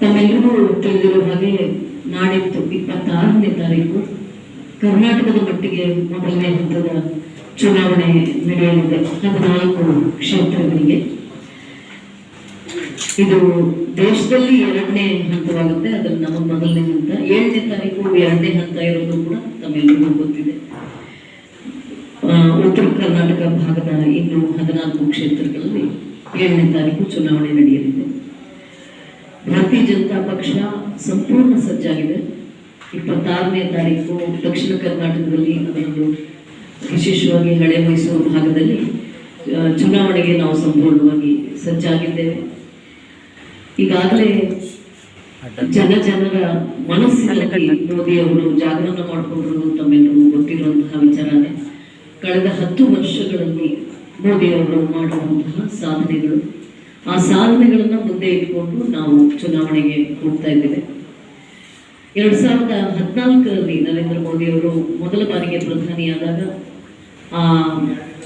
ತಮ್ಮೆಲ್ಲರಿಗೂ ತಿಳಿದಿರೋ ಹಾಗೆ ನಾಡಿತ್ತು ಇಪ್ಪತ್ತಾರನೇ ತಾರೀಕು ಕರ್ನಾಟಕದ ಮಟ್ಟಿಗೆ ಮೊದಲನೇ ಹಂತದ ಚುನಾವಣೆ ನಡೆಯಲಿದೆ. ಹದಿನಾಲ್ಕು ಕ್ಷೇತ್ರಗಳಿಗೆ. ಇದು ದೇಶದಲ್ಲಿ ಎರಡನೇ ಹಂತವಾಗುತ್ತೆ. ಅದ್ರ ನಮ್ಮ ಮೊದಲನೇ ಹಂತ. ಏಳನೇ ತಾರೀಕು ಎರಡನೇ ಹಂತ ಇರೋದು ಕೂಡ ತಮ್ಮೆಲ್ಲರಿಗೂ ಗೊತ್ತಿದೆ. ಉತ್ತರ ಕರ್ನಾಟಕ ಭಾಗದ ಇನ್ನು ಹದಿನಾಲ್ಕು ಕ್ಷೇತ್ರಗಳಲ್ಲಿ ಏಳನೇ ತಾರೀಕು ಚುನಾವಣೆ ನಡೆಯಲಿದೆ. ಭಾರತೀಯ ಜನತಾ ಪಕ್ಷ ಸಂಪೂರ್ಣ ಸಜ್ಜಾಗಿದೆ. ಇಪ್ಪತ್ತಾರನೇ ತಾರೀಕು ದಕ್ಷಿಣ ಕರ್ನಾಟಕದಲ್ಲಿ ಅದೊಂದು ವಿಶೇಷವಾಗಿ ಹಳೆ ಮೈಸೂರು ಭಾಗದಲ್ಲಿ ಚುನಾವಣೆಗೆ ನಾವು ಸಂಪೂರ್ಣವಾಗಿ ಸಜ್ಜಾಗಿದ್ದೇವೆ. ಈಗಾಗಲೇ ಜನ ಜನರ ಮನಸ್ಸಿನಲ್ಲಿ ಮೋದಿ ಅವರು ಜಾಗರಣ ಮಾಡಿಕೊಂಡ್ರು ತಮ್ಮೆಲ್ಲರೂ ಗೊತ್ತಿರುವಂತಹ ವಿಚಾರನೇ ಕಳೆದ ಹತ್ತು ವರ್ಷಗಳಲ್ಲಿ ಮೋದಿ ಅವರು ಮಾಡುವಂತಹ ಸಾಧನೆಗಳು ಆ ಸಾಧನೆಗಳನ್ನ ಮುಂದೆ ಇಟ್ಕೊಂಡು ನಾವು ಚುನಾವಣೆಗೆ ಹೋಗ್ತಾ ಇದ್ದೇವೆ. ಎರಡ್ ಸಾವಿರದ ಹದಿನಾಲ್ಕರಲ್ಲಿ ನರೇಂದ್ರ ಮೋದಿ ಅವರು ಮೊದಲ ಬಾರಿಗೆ ಪ್ರಧಾನಿಯಾದಾಗ, ಆ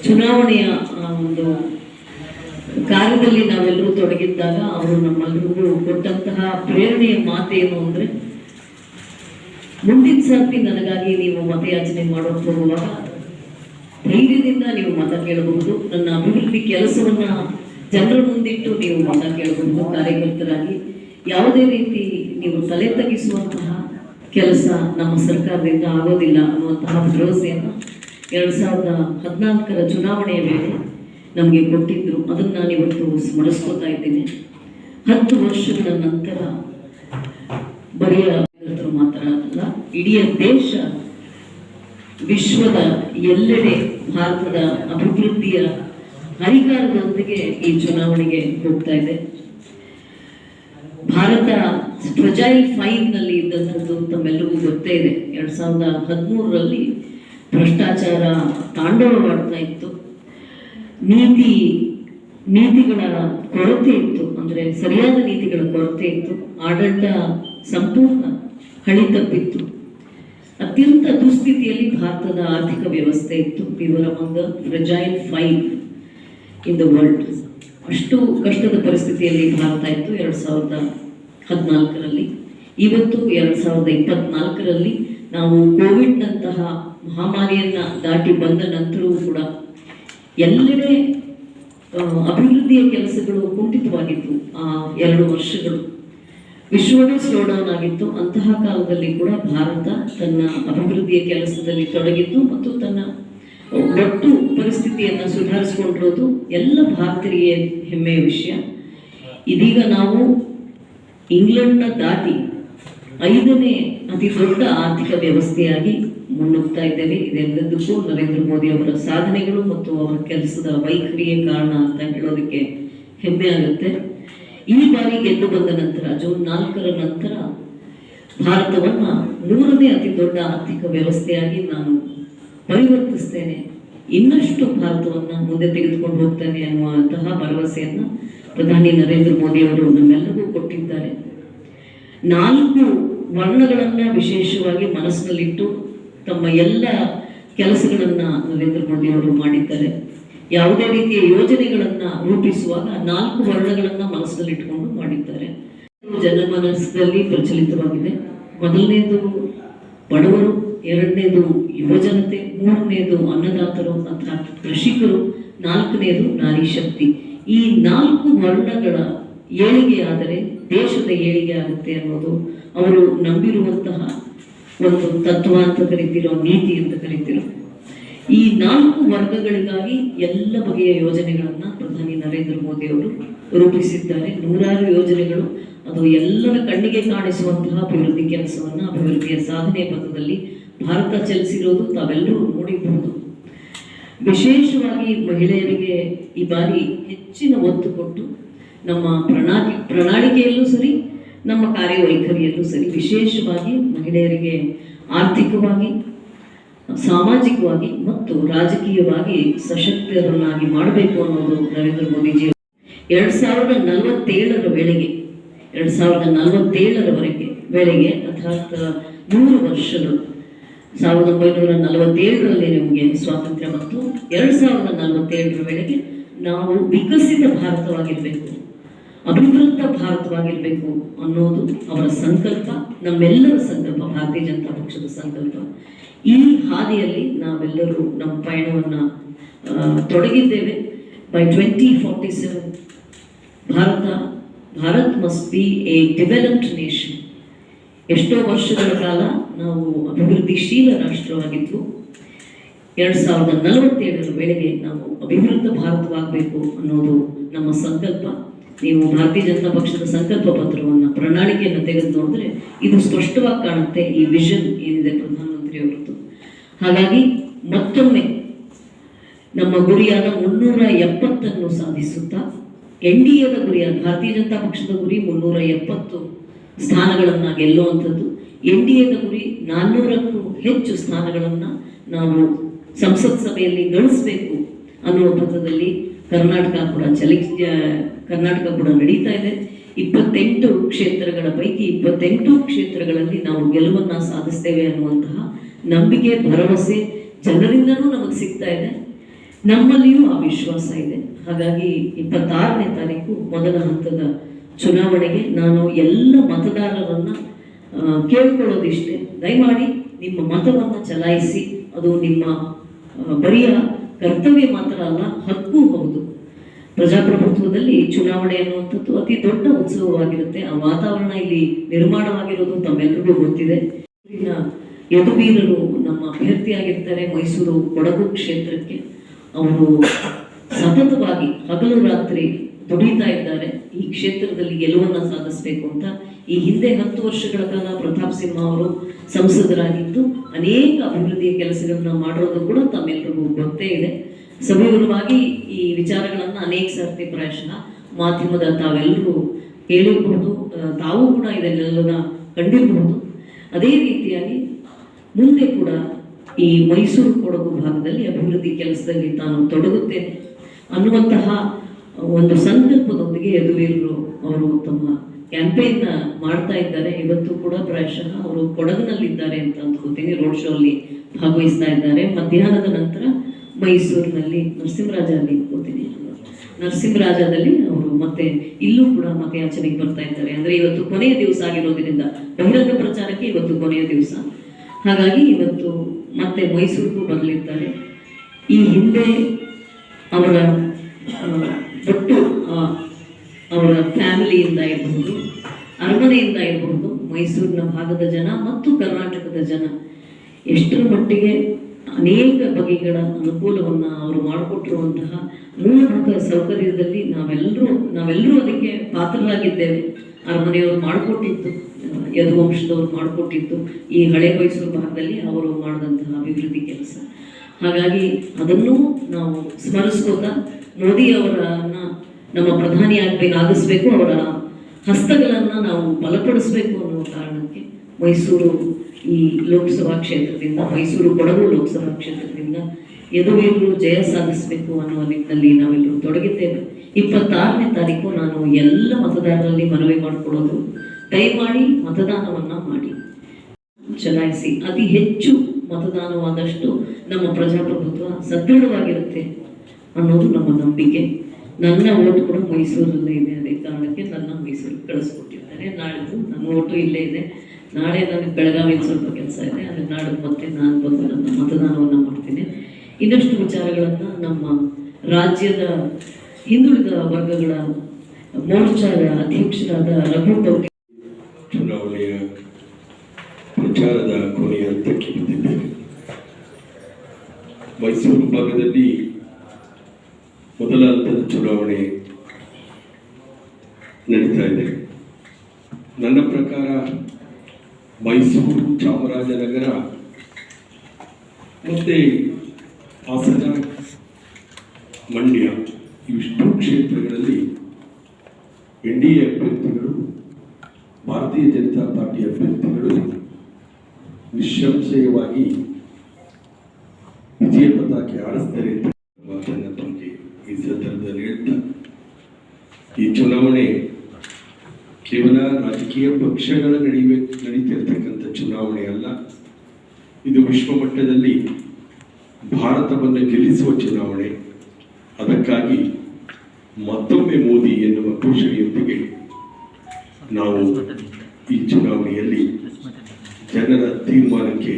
ಚುನಾವಣೆಯ ಒಂದು ಕಾರ್ಯದಲ್ಲಿ ನಾವೆಲ್ಲರೂ ತೊಡಗಿದ್ದಾಗ ಅವರು ನಮ್ಮೆಲ್ಲರಿಗೂ ಕೊಟ್ಟಂತಹ ಪ್ರೇರಣೆಯ ಮಾತೇನು ಅಂದ್ರೆ, ಮುಂದಿನ ಸರ್ತಿ ನನಗಾಗಿ ನೀವು ಮತಯಾಚನೆ ಮಾಡೋಕೆ ಹೋಗುವಾಗ ಧೈರ್ಯದಿಂದ ನೀವು ಮತ ಕೇಳಬಹುದು. ನನ್ನ ಅಭಿವೃದ್ಧಿ ಕೆಲಸವನ್ನ ಜನರ ಮುಂದಿಟ್ಟು ನೀವು ಮಾತಾಡಬಹುದು ಕಾರ್ಯಕರ್ತರಾಗಿ ಯಾವುದೇ ರೀತಿ ನೀವು ತಲೆ ತಗ್ಗಿಸುವಂತಹ ಕೆಲಸ ನಮ್ಮ ಸರ್ಕಾರದಿಂದ ಆಗೋದಿಲ್ಲ ಅನ್ನುವಂತಹ ಭರವಸೆಯನ್ನು ಎರಡ್ ಸಾವಿರದ ಹದಿನಾಲ್ಕರ ಚುನಾವಣೆಯ ವೇಳೆ ನಮಗೆ ಕೊಟ್ಟಿದ್ರು. ಅದನ್ನು ನಾನು ಇವತ್ತು ಸ್ಮರಿಸ್ಕೊತಾ ಇದ್ದೇನೆ. ಹತ್ತು ವರ್ಷಗಳ ನಂತರ ಬರೆಯ ಮಾತ್ರ ಅಲ್ಲ ಇಡೀ ದೇಶ ವಿಶ್ವದ ಎಲ್ಲೆಡೆ ಭಾರತದ ಅಭಿವೃದ್ಧಿಯ ಹರಿಕಾರದೊಂದಿಗೆ ಈ ಚುನಾವಣೆಗೆ ಹೋಗ್ತಾ ಇದೆ. ಭಾರತ ಫ್ರಜೈಲ್ ಫೈವ್ನಲ್ಲಿ ಇದ್ದಂಥದ್ದು ತಮ್ಮೆಲ್ಲರಿಗೂ ಗೊತ್ತೇ ಇದೆ. ಎರಡ್ ಸಾವಿರದ ಹದಿಮೂರರಲ್ಲಿ ಭ್ರಷ್ಟಾಚಾರ ತಾಂಡವವಾಡ್ತಾ ಇತ್ತು. ನೀತಿ, ನೀತಿಗಳ ಕೊರತೆ ಇತ್ತು. ಅಂದ್ರೆ ಸರಿಯಾದ ನೀತಿಗಳ ಕೊರತೆ ಇತ್ತು. ಆಡಳಿತ ಸಂಪೂರ್ಣ ಹಳಿ ತಪ್ಪಿತ್ತು ಅತ್ಯಂತ ದುಸ್ಥಿತಿಯಲ್ಲಿ ಭಾರತದ ಆರ್ಥಿಕ ವ್ಯವಸ್ಥೆ ಇತ್ತು. ವಿವರ ಒಂದು fragile five. In the world. ಅಷ್ಟು ಕಷ್ಟದ ಪರಿಸ್ಥಿತಿಯಲ್ಲಿ ಭಾರತ ಇತ್ತು ಎರಡು ಸಾವಿರದ ಹದಿನಾಲ್ಕರಲ್ಲಿ. ಇವತ್ತು ಎರಡು ಸಾವಿರದ ಇಪ್ಪತ್ನಾಲ್ಕರಲ್ಲಿ ನಾವು ಕೋವಿಡ್ನಂತಹ ಮಹಾಮಾರಿಯನ್ನು ದಾಟಿ ಬಂದ ನಂತರವೂ ಕೂಡ ಎಲ್ಲೆಡೆ ಅಭಿವೃದ್ಧಿಯ ಕೆಲಸಗಳು ಕುಂಠಿತವಾಗಿತ್ತು ಆ ಎರಡು ವರ್ಷಗಳು. ವಿಶ್ವವೇ ಸ್ಲೋ ಡೌನ್ ಆಗಿತ್ತು. ಅಂತಹ ಕಾಲದಲ್ಲಿ ಕೂಡ ಭಾರತ ತನ್ನ ಅಭಿವೃದ್ಧಿಯ ಕೆಲಸದಲ್ಲಿ ತೊಡಗಿದ್ದು ಮತ್ತು ತನ್ನ ಒಟ್ಟು ಪರಿಸ್ಥಿತಿಯನ್ನು ಸುಧಾರಿಸ್ಕೊಂಡಿರೋದು ಎಲ್ಲ ಭಾರತೀಯ ಹೆಮ್ಮೆಯ ವಿಷಯ. ಇದೀಗ ನಾವು ಇಂಗ್ಲೆಂಡ್ನ ದಾಟಿ ಐದನೇ ಅತಿ ದೊಡ್ಡ ಆರ್ಥಿಕ ವ್ಯವಸ್ಥೆಯಾಗಿ ಮುನ್ನುಗ್ತಾ ಇದ್ದೇವೆ. ಇದೆಲ್ಲದಕ್ಕೂ ನರೇಂದ್ರ ಮೋದಿ ಅವರ ಸಾಧನೆಗಳು ಮತ್ತು ಅವರ ಕೆಲಸದ ವೈಖರಿಯೇ ಕಾರಣ ಅಂತ ಹೇಳೋದಕ್ಕೆ ಹೆಮ್ಮೆ ಆಗುತ್ತೆ. ಈ ಬಾರಿ ಗೆದ್ದು ಬಂದ ನಂತರ, ಜೂನ್ ನಾಲ್ಕರ ನಂತರ ಭಾರತವನ್ನ ಮೂರನೇ ಅತಿ ದೊಡ್ಡ ಆರ್ಥಿಕ ವ್ಯವಸ್ಥೆಯಾಗಿ ನಾನು ಪರಿವರ್ತಿಸ್ತೇನೆ. ಇನ್ನಷ್ಟು ಭಾರತವನ್ನು ಮುಂದೆ ತೆಗೆದುಕೊಂಡು ಹೋಗ್ತೇನೆ ಅನ್ನುವಂತಹ ಭರವಸೆಯನ್ನು ಪ್ರಧಾನಿ ನರೇಂದ್ರ ಮೋದಿ ಅವರು ನಮ್ಮೆಲ್ಲರಿಗೂ ಕೊಟ್ಟಿದ್ದಾರೆ. ನಾಲ್ಕು ವರ್ಣಗಳನ್ನ ವಿಶೇಷವಾಗಿ ಮನಸ್ಸಿನಲ್ಲಿಟ್ಟು ತಮ್ಮ ಎಲ್ಲ ಕೆಲಸಗಳನ್ನ ನರೇಂದ್ರ ಮೋದಿ ಅವರು ಮಾಡಿದ್ದಾರೆ. ಯಾವುದೇ ರೀತಿಯ ಯೋಜನೆಗಳನ್ನ ರೂಪಿಸುವಾಗ ನಾಲ್ಕು ವರ್ಣಗಳನ್ನ ಮನಸ್ಸಿನಲ್ಲಿಟ್ಟುಕೊಂಡು ಮಾಡಿದ್ದಾರೆ. ಜನಮನಸ್ಸಿನಲ್ಲಿ ಪ್ರಚಲಿತವಾಗಿದೆ. ಮೊದಲನೇದು ಬಡವರು ಎರಡನೇದು ಯುವಜನತೆ, ಮೂರನೇದು ಅನ್ನದಾತರು ಅರ್ಥಾತ್ ಕೃಷಿಕರು, ನಾಲ್ಕನೇದು ನಾರಿ ಶಕ್ತಿ ಈ ನಾಲ್ಕು ವರ್ಣಗಳ ಏಳಿಗೆ ಆದರೆ ದೇಶದ ಏಳಿಗೆ ಆಗುತ್ತೆ ಅನ್ನೋದು ಅವರು ನಂಬಿರುವಂತಹ ಒಂದು ತತ್ವ ಅಂತ ಕರಿತಿರೋ, ನೀತಿ ಅಂತ ಕರಿತಿರೋ. ಈ ನಾಲ್ಕು ವರ್ಗಗಳಿಗಾಗಿ ಎಲ್ಲ ಬಗೆಯ ಯೋಜನೆಗಳನ್ನ ಪ್ರಧಾನಿ ನರೇಂದ್ರ ಮೋದಿ ಅವರು ರೂಪಿಸಿದ್ದಾರೆ. ನೂರಾರು ಯೋಜನೆಗಳು, ಅದು ಎಲ್ಲರ ಕಣ್ಣಿಗೆ ಕಾಣಿಸುವಂತಹ ಅಭಿವೃದ್ಧಿ ಕೆಲಸವನ್ನ, ಅಭಿವೃದ್ಧಿಯ ಸಾಧನೆ ಪಥದಲ್ಲಿ ಭಾರತ ಚಲಿಸಿರೋದು ತಾವೆಲ್ಲರೂ ನೋಡಿಬಹುದು ವಿಶೇಷವಾಗಿ ಮಹಿಳೆಯರಿಗೆ ಈ ಬಾರಿ ಹೆಚ್ಚಿನ ಒತ್ತು ಕೊಟ್ಟು ನಮ್ಮ ಪ್ರಣಾಳಿ ಪ್ರಣಾಳಿಕೆಯಲ್ಲೂ ಸರಿ, ನಮ್ಮ ಕಾರ್ಯವೈಖರಿಯಲ್ಲೂ ಸರಿ, ವಿಶೇಷವಾಗಿ ಮಹಿಳೆಯರಿಗೆ ಆರ್ಥಿಕವಾಗಿ, ಸಾಮಾಜಿಕವಾಗಿ ಮತ್ತು ರಾಜಕೀಯವಾಗಿ ಸಶಕ್ತರನ್ನಾಗಿ ಮಾಡಬೇಕು ಅನ್ನೋದು ನರೇಂದ್ರ ಮೋದಿಜಿ. ಎರಡ್ ಸಾವಿರದ ನಲವತ್ತೇಳರ ವೇಳೆಗೆ, ಎರಡ್ ಸಾವಿರದ ನಲವತ್ತೇಳರವರೆಗೆ, ವೇಳೆಗೆ ಅರ್ಥಾತ್ ನೂರು ವರ್ಷಗಳು ಸಾವಿರದ ಒಂಬೈನೂರ ನಲವತ್ತೇಳರಲ್ಲಿ ನಮಗೆ ಸ್ವಾತಂತ್ರ್ಯ ಮತ್ತು ಎರಡು ಸಾವಿರದ ನಲವತ್ತೇಳರ ವೇಳೆಗೆ ನಾವು ವಿಕಸಿತ ಭಾರತವಾಗಿರಬೇಕು. ಅಭಿವೃದ್ಧ ಭಾರತವಾಗಿರಬೇಕು ಅನ್ನೋದು ಅವರ ಸಂಕಲ್ಪ, ನಮ್ಮೆಲ್ಲರ ಸಂಕಲ್ಪ, ಭಾರತೀಯ ಜನತಾ ಪಕ್ಷದ ಸಂಕಲ್ಪ. ಈ ಹಾದಿಯಲ್ಲಿ ನಾವೆಲ್ಲರೂ ನಮ್ಮ ಪಯಣವನ್ನು ತೊಡಗಿದ್ದೇವೆ. By twenty forty seven Bharat, Bharat must be a developed nation ಎಷ್ಟೋ ವರ್ಷಗಳ ಕಾಲ ನಾವು ಅಭಿವೃದ್ಧಿಶೀಲ ರಾಷ್ಟ್ರವಾಗಿದ್ದು, ಎರಡ್ ಸಾವಿರದ ನಲವತ್ತೇಳರ ವೇಳೆಗೆ ನಾವು ಅಭಿವೃದ್ಧ ಭಾರತವಾಗಬೇಕು ಅನ್ನೋದು ನಮ್ಮ ಸಂಕಲ್ಪ. ನೀವು ಭಾರತೀಯ ಜನತಾ ಪಕ್ಷದ ಸಂಕಲ್ಪ ಪತ್ರವನ್ನು ಪ್ರಣಾಳಿಕೆಯನ್ನು ತೆಗೆದು ನೋಡಿದ್ರೆ ಇದು ಸ್ಪಷ್ಟವಾಗಿ ಕಾಣುತ್ತೆ ಈ ವಿಷನ್ ಏನಿದೆ ಪ್ರಧಾನಮಂತ್ರಿ ಅವರದ್ದು ಹಾಗಾಗಿ ಮತ್ತೊಮ್ಮೆ ನಮ್ಮ ಗುರಿಯಾದ ಮುನ್ನೂರ ಎಪ್ಪತ್ತನ್ನು ಸಾಧಿಸುತ್ತಾ, ಎನ್ ಡಿ ಎದ ಗುರಿಯಾದ ಭಾರತೀಯ ಜನತಾ ಪಕ್ಷದ ಗುರಿ ಮುನ್ನೂರ ಎಪ್ಪತ್ತು ಸ್ಥಾನಗಳನ್ನು ಗೆಲ್ಲುವಂಥದ್ದು ಎನ್ ಡಿ ಎದ ಗುರಿ ನಾನ್ನೂರಕ್ಕೂ ಹೆಚ್ಚು ಸ್ಥಾನಗಳನ್ನು ನಾವು ಸಂಸತ್ ಸಭೆಯಲ್ಲಿ ಗಳಿಸಬೇಕು ಅನ್ನುವ ಪಥದಲ್ಲಿ ಕರ್ನಾಟಕ ಕೂಡ ಚಲಿ ಕರ್ನಾಟಕ ಕೂಡ ನಡೀತಾ ಇದೆ. ಇಪ್ಪತ್ತೆಂಟು ಕ್ಷೇತ್ರಗಳ ಪೈಕಿ ಇಪ್ಪತ್ತೆಂಟು ಕ್ಷೇತ್ರಗಳಲ್ಲಿ ನಾವು ಗೆಲುವನ್ನು ಸಾಧಿಸ್ತೇವೆ ಅನ್ನುವಂತಹ ನಂಬಿಕೆ, ಭರವಸೆ ಜನರಿಂದನೂ ನಮಗೆ ಸಿಗ್ತಾ ಇದೆ. ನಮ್ಮಲ್ಲಿಯೂ ಆ ವಿಶ್ವಾಸ ಇದೆ. ಹಾಗಾಗಿ ಇಪ್ಪತ್ತಾರನೇ ತಾರೀಕು ಮೊದಲ ಹಂತದ ಚುನಾವಣೆಗೆ ನಾನು ಎಲ್ಲ ಮತದಾರರನ್ನ ಕೇಳ್ಕೊಳ್ಳೋದಿಷ್ಟೇ ದಯಮಾಡಿ ನಿಮ್ಮ ಮತವನ್ನು ಚಲಾಯಿಸಿ, ಅದು ನಿಮ್ಮ ಬರಿಯ ಕರ್ತವ್ಯ ಮಾತ್ರ ಅಲ್ಲ, ಹಕ್ಕು ಹೌದು. ಪ್ರಜಾಪ್ರಭುತ್ವದಲ್ಲಿ ಚುನಾವಣೆ ಅನ್ನುವಂಥದ್ದು ಅತಿ ದೊಡ್ಡ ಉತ್ಸವವಾಗಿರುತ್ತೆ. ಆ ವಾತಾವರಣ ಇಲ್ಲಿ ನಿರ್ಮಾಣವಾಗಿರೋದು ತಮ್ಮೆಲ್ಲರಿಗೂ ಗೊತ್ತಿದೆ. ಯದುವೀರರು ನಮ್ಮ ಅಭ್ಯರ್ಥಿಯಾಗಿರ್ತಾರೆ, ಮೈಸೂರು ಕೊಡಗು ಕ್ಷೇತ್ರಕ್ಕೆ. ಅವರು ಸತತವಾಗಿ ಹಗಲು ರಾತ್ರಿ ದುಡಿತಾ ಇದ್ದಾರೆ. ಈ ಕ್ಷೇತ್ರದಲ್ಲಿ ಗೆಲುವನ್ನು ಸಾಧಿಸಬೇಕು ಅಂತ ಈ ಹಿಂದೆ ಹತ್ತು ವರ್ಷಗಳ ಕಾಲ ಪ್ರತಾಪ್ ಸಿಂಹ ಅವರು ಸಂಸದರಾಗಿದ್ದು, ಅನೇಕ ಅಭಿವೃದ್ಧಿಯ ಕೆಲಸಗಳನ್ನ ಮಾಡಿರೋದು ಕೂಡ ತಮ್ಮೆಲ್ಲರಿಗೂ ಗೊತ್ತೇ ಇದೆ. ಸವಿವರವಾಗಿ ಈ ವಿಚಾರಗಳನ್ನ ಅನೇಕ ಸರ್ತಿ ಪ್ರಾಯಶಃ ಮಾಧ್ಯಮದ ತಾವೆಲ್ಲರೂ ಕೇಳಿರಬಹುದು ತಾವು ಕೂಡ ಇದನ್ನೆಲ್ಲನ ಕಂಡಿರಬಹುದು. ಅದೇ ರೀತಿಯಾಗಿ ಮುಂದೆ ಕೂಡ ಈ ಮೈಸೂರು ಕೊಡಗು ಭಾಗದಲ್ಲಿ ಅಭಿವೃದ್ಧಿ ಕೆಲಸದಲ್ಲಿ ತಾನು ತೊಡಗುತ್ತೇನೆ ಅನ್ನುವಂತಹ ಒಂದು ಸಂಕಲ್ಪದೊಂದಿಗೆ ಯದುವೀರರು ಅವರು ತಮ್ಮ ಕ್ಯಾಂಪೇನ್ ಮಾಡ್ತಾ ಇದ್ದಾರೆ. ಇವತ್ತು ಕೂಡ ಪ್ರಾಯಶಃ ಅವರು ಕೊಡಗಿನಲ್ಲಿದ್ದಾರೆ ಅಂತ ಅಂದ್ಕೋತೀನಿ ರೋಡ್ ಶೋ ಅಲ್ಲಿ ಭಾಗವಹಿಸ್ತಾ ಇದ್ದಾರೆ. ಮಧ್ಯಾಹ್ನದ ನಂತರ ಮೈಸೂರಿನಲ್ಲಿ ನರಸಿಂಹರಾಜ ಅಲ್ಲಿ ಅಂದ್ಕೋತೀನಿ ನರಸಿಂಹರಾಜದಲ್ಲಿ ಅವರು ಮತ್ತೆ ಇಲ್ಲೂ ಕೂಡ ಮತಯಾಚನೆಗೆ ಬರ್ತಾ ಇದ್ದಾರೆ. ಅಂದ್ರೆ ಇವತ್ತು ಕೊನೆಯ ದಿವಸ ಆಗಿರೋದ್ರಿಂದ ಬಹಿರಂಗ ಪ್ರಚಾರಕ್ಕೆ ಇವತ್ತು ಕೊನೆಯ ದಿವಸ. ಹಾಗಾಗಿ ಇವತ್ತು ಮತ್ತೆ ಮೈಸೂರಿಗೂ ಬರಲಿದ್ದಾರೆ. ಈ ಹಿಂದೆ ಅವರ ಒಟ್ಟು ಅವರ ಫ್ಯಾಮಿಲಿಯಿಂದ ಇರಬಹುದು ಅರಮನೆಯಿಂದ ಇರಬಹುದು ಮೈಸೂರಿನ ಭಾಗದ ಜನ ಮತ್ತು ಕರ್ನಾಟಕದ ಜನ, ಎಷ್ಟರ ಮಟ್ಟಿಗೆ ಅನೇಕ ಬಗೆಗಳ ಅನುಕೂಲವನ್ನು ಅವರು ಮಾಡಿಕೊಟ್ಟಿರುವಂತಹ ಮೂಲಭೂತ ಸೌಕರ್ಯದಲ್ಲಿ ನಾವೆಲ್ಲರೂ ನಾವೆಲ್ಲರೂ ಅದಕ್ಕೆ ಪಾತ್ರರಾಗಿದ್ದೇವೆ. ಅರಮನೆಯವರು ಮಾಡಿಕೊಟ್ಟಿತ್ತು ಯದುವಂಶದವರು ಮಾಡಿಕೊಟ್ಟಿತ್ತು ಈ ಹಳೆ ಮೈಸೂರು ಭಾಗದಲ್ಲಿ ಅವರು ಮಾಡಿದಂತಹ ಅಭಿವೃದ್ಧಿ ಕೆಲಸ. ಹಾಗಾಗಿ ಅದನ್ನು ನಾವು ಸ್ಮರಿಸ್ಕೋತಾ ಮೋದಿ ಅವರನ್ನ ನಮ್ಮ ಪ್ರಧಾನಿ ಆಗ್ಬೇಕು ಆಗಿಸ್ಬೇಕು ಅವರ ಹಸ್ತಗಳನ್ನು ನಾವು ಬಲಪಡಿಸ್ಬೇಕು ಅನ್ನೋ ಕಾರಣಕ್ಕೆ ಮೈಸೂರು ಈ ಲೋಕಸಭಾ ಕ್ಷೇತ್ರದಿಂದ, ಮೈಸೂರು ಕೊಡಗು ಲೋಕಸಭಾ ಕ್ಷೇತ್ರದಿಂದ ಎದುರು ಜಯ ಸಾಧಿಸಬೇಕು ಅನ್ನುವ ನಿಟ್ಟಿನಲ್ಲಿ ನಾವೆಲ್ಲರೂ ತೊಡಗಿದ್ದೇವೆ. ಇಪ್ಪತ್ತಾರನೇ ತಾರೀಕು ನಾನು ಎಲ್ಲ ಮತದಾರರಲ್ಲಿ ಮನವಿ ಮಾಡಿಕೊಡೋದು ಮಾಡಿ ಮತದಾನವನ್ನ ಮಾಡಿ. ಚಲಾಯಿಸಿ ಅತಿ ಹೆಚ್ಚು ಮತದಾನವಾದಷ್ಟು ನಮ್ಮ ಪ್ರಜಾಪ್ರಭುತ್ವ ಸದೃಢವಾಗಿರುತ್ತೆ. ಅನ್ನೋದು ನಮ್ಮ ನಂಬಿಕೆ. ನನ್ನ ಓಟ್ ಕೂಡ ಮೈಸೂರಲ್ಲೇ ಇದೆ ಅದೇ ಕಾರಣಕ್ಕೆ ನನ್ನ ಮೈಸೂರಿಗೆ ಕಳಿಸ್ಕೊಟ್ಟಿದ್ದಾರೆ. ನಾಳಿದ್ದು ನನ್ನ ಓಟು ಇಲ್ಲೇ ಇದೆ. ನಾಳೆ ನನಗೆ ಬೆಳಗಾವಿ ಸ್ವಲ್ಪ ಕೆಲಸ ಇದೆ. ಆದರೆ ನಾಳೆ ಮತ್ತೆ ನಾನು ಬಂದು ನನ್ನ ಮತದಾನವನ್ನು ಮಾಡ್ತೀನಿ. ಇನ್ನಷ್ಟು ವಿಚಾರಗಳನ್ನು ನಮ್ಮ ರಾಜ್ಯದ ಹಿಂದುಳಿದ ವರ್ಗಗಳ ಮೋರ್ಚಾದ ಅಧ್ಯಕ್ಷರಾದ ರಘು ಚುನಾವಣೆಯ ಪ್ರಚಾರದ ಕೊನೆಯ ಹಂತಕ್ಕೆ ಬಂದಿದ್ದೇವೆ. ಮೈಸೂರು ಭಾಗದಲ್ಲಿ ಮೊದಲ ಹಂತದ ಚುನಾವಣೆ ನಡೀತಾ ಇದೆ. ನನ್ನ ಪ್ರಕಾರ ಮೈಸೂರು ಚಾಮರಾಜನಗರ ಮತ್ತು ಹಾಸನ ಮಂಡ್ಯ ಇವಿಷ್ಟು ಕ್ಷೇತ್ರಗಳಲ್ಲಿ ಎನ್ ಡಿ ಎ ಅಭ್ಯರ್ಥಿಗಳು, ಭಾರತೀಯ ಜನತಾ ಪಾರ್ಟಿ ಅಭ್ಯರ್ಥಿಗಳು ನಿಸ್ಸಂಶಯವಾಗಿ ವಿಜಯ ಪತಾಕೆ ಆರಿಸ್ತಾರೆ ಅಂತ ಮಾತನ್ನ ತಮಗೆ ಈ ಸಂದರ್ಭದಲ್ಲಿ ಹೇಳ್ತಾ ಈ ಚುನಾವಣೆ ಕೇವಲ ರಾಜಕೀಯ ಪಕ್ಷಗಳ ನಡಿವೆ ನಡೀತಿರ್ತಕ್ಕಂಥ ಚುನಾವಣೆ ಅಲ್ಲ. ಇದು ವಿಶ್ವ ಮಟ್ಟದಲ್ಲಿ ಭಾರತವನ್ನು ಗೆಲ್ಲಿಸುವ ಚುನಾವಣೆ. ಅದಕ್ಕಾಗಿ ಮತ್ತೊಮ್ಮೆ ಮೋದಿ ಎನ್ನುವ ಘೋಷಣೆಯೊಂದಿಗೆ ನಾವು ಈ ಚುನಾವಣೆಯಲ್ಲಿ ಜನರ ತೀರ್ಮಾನಕ್ಕೆ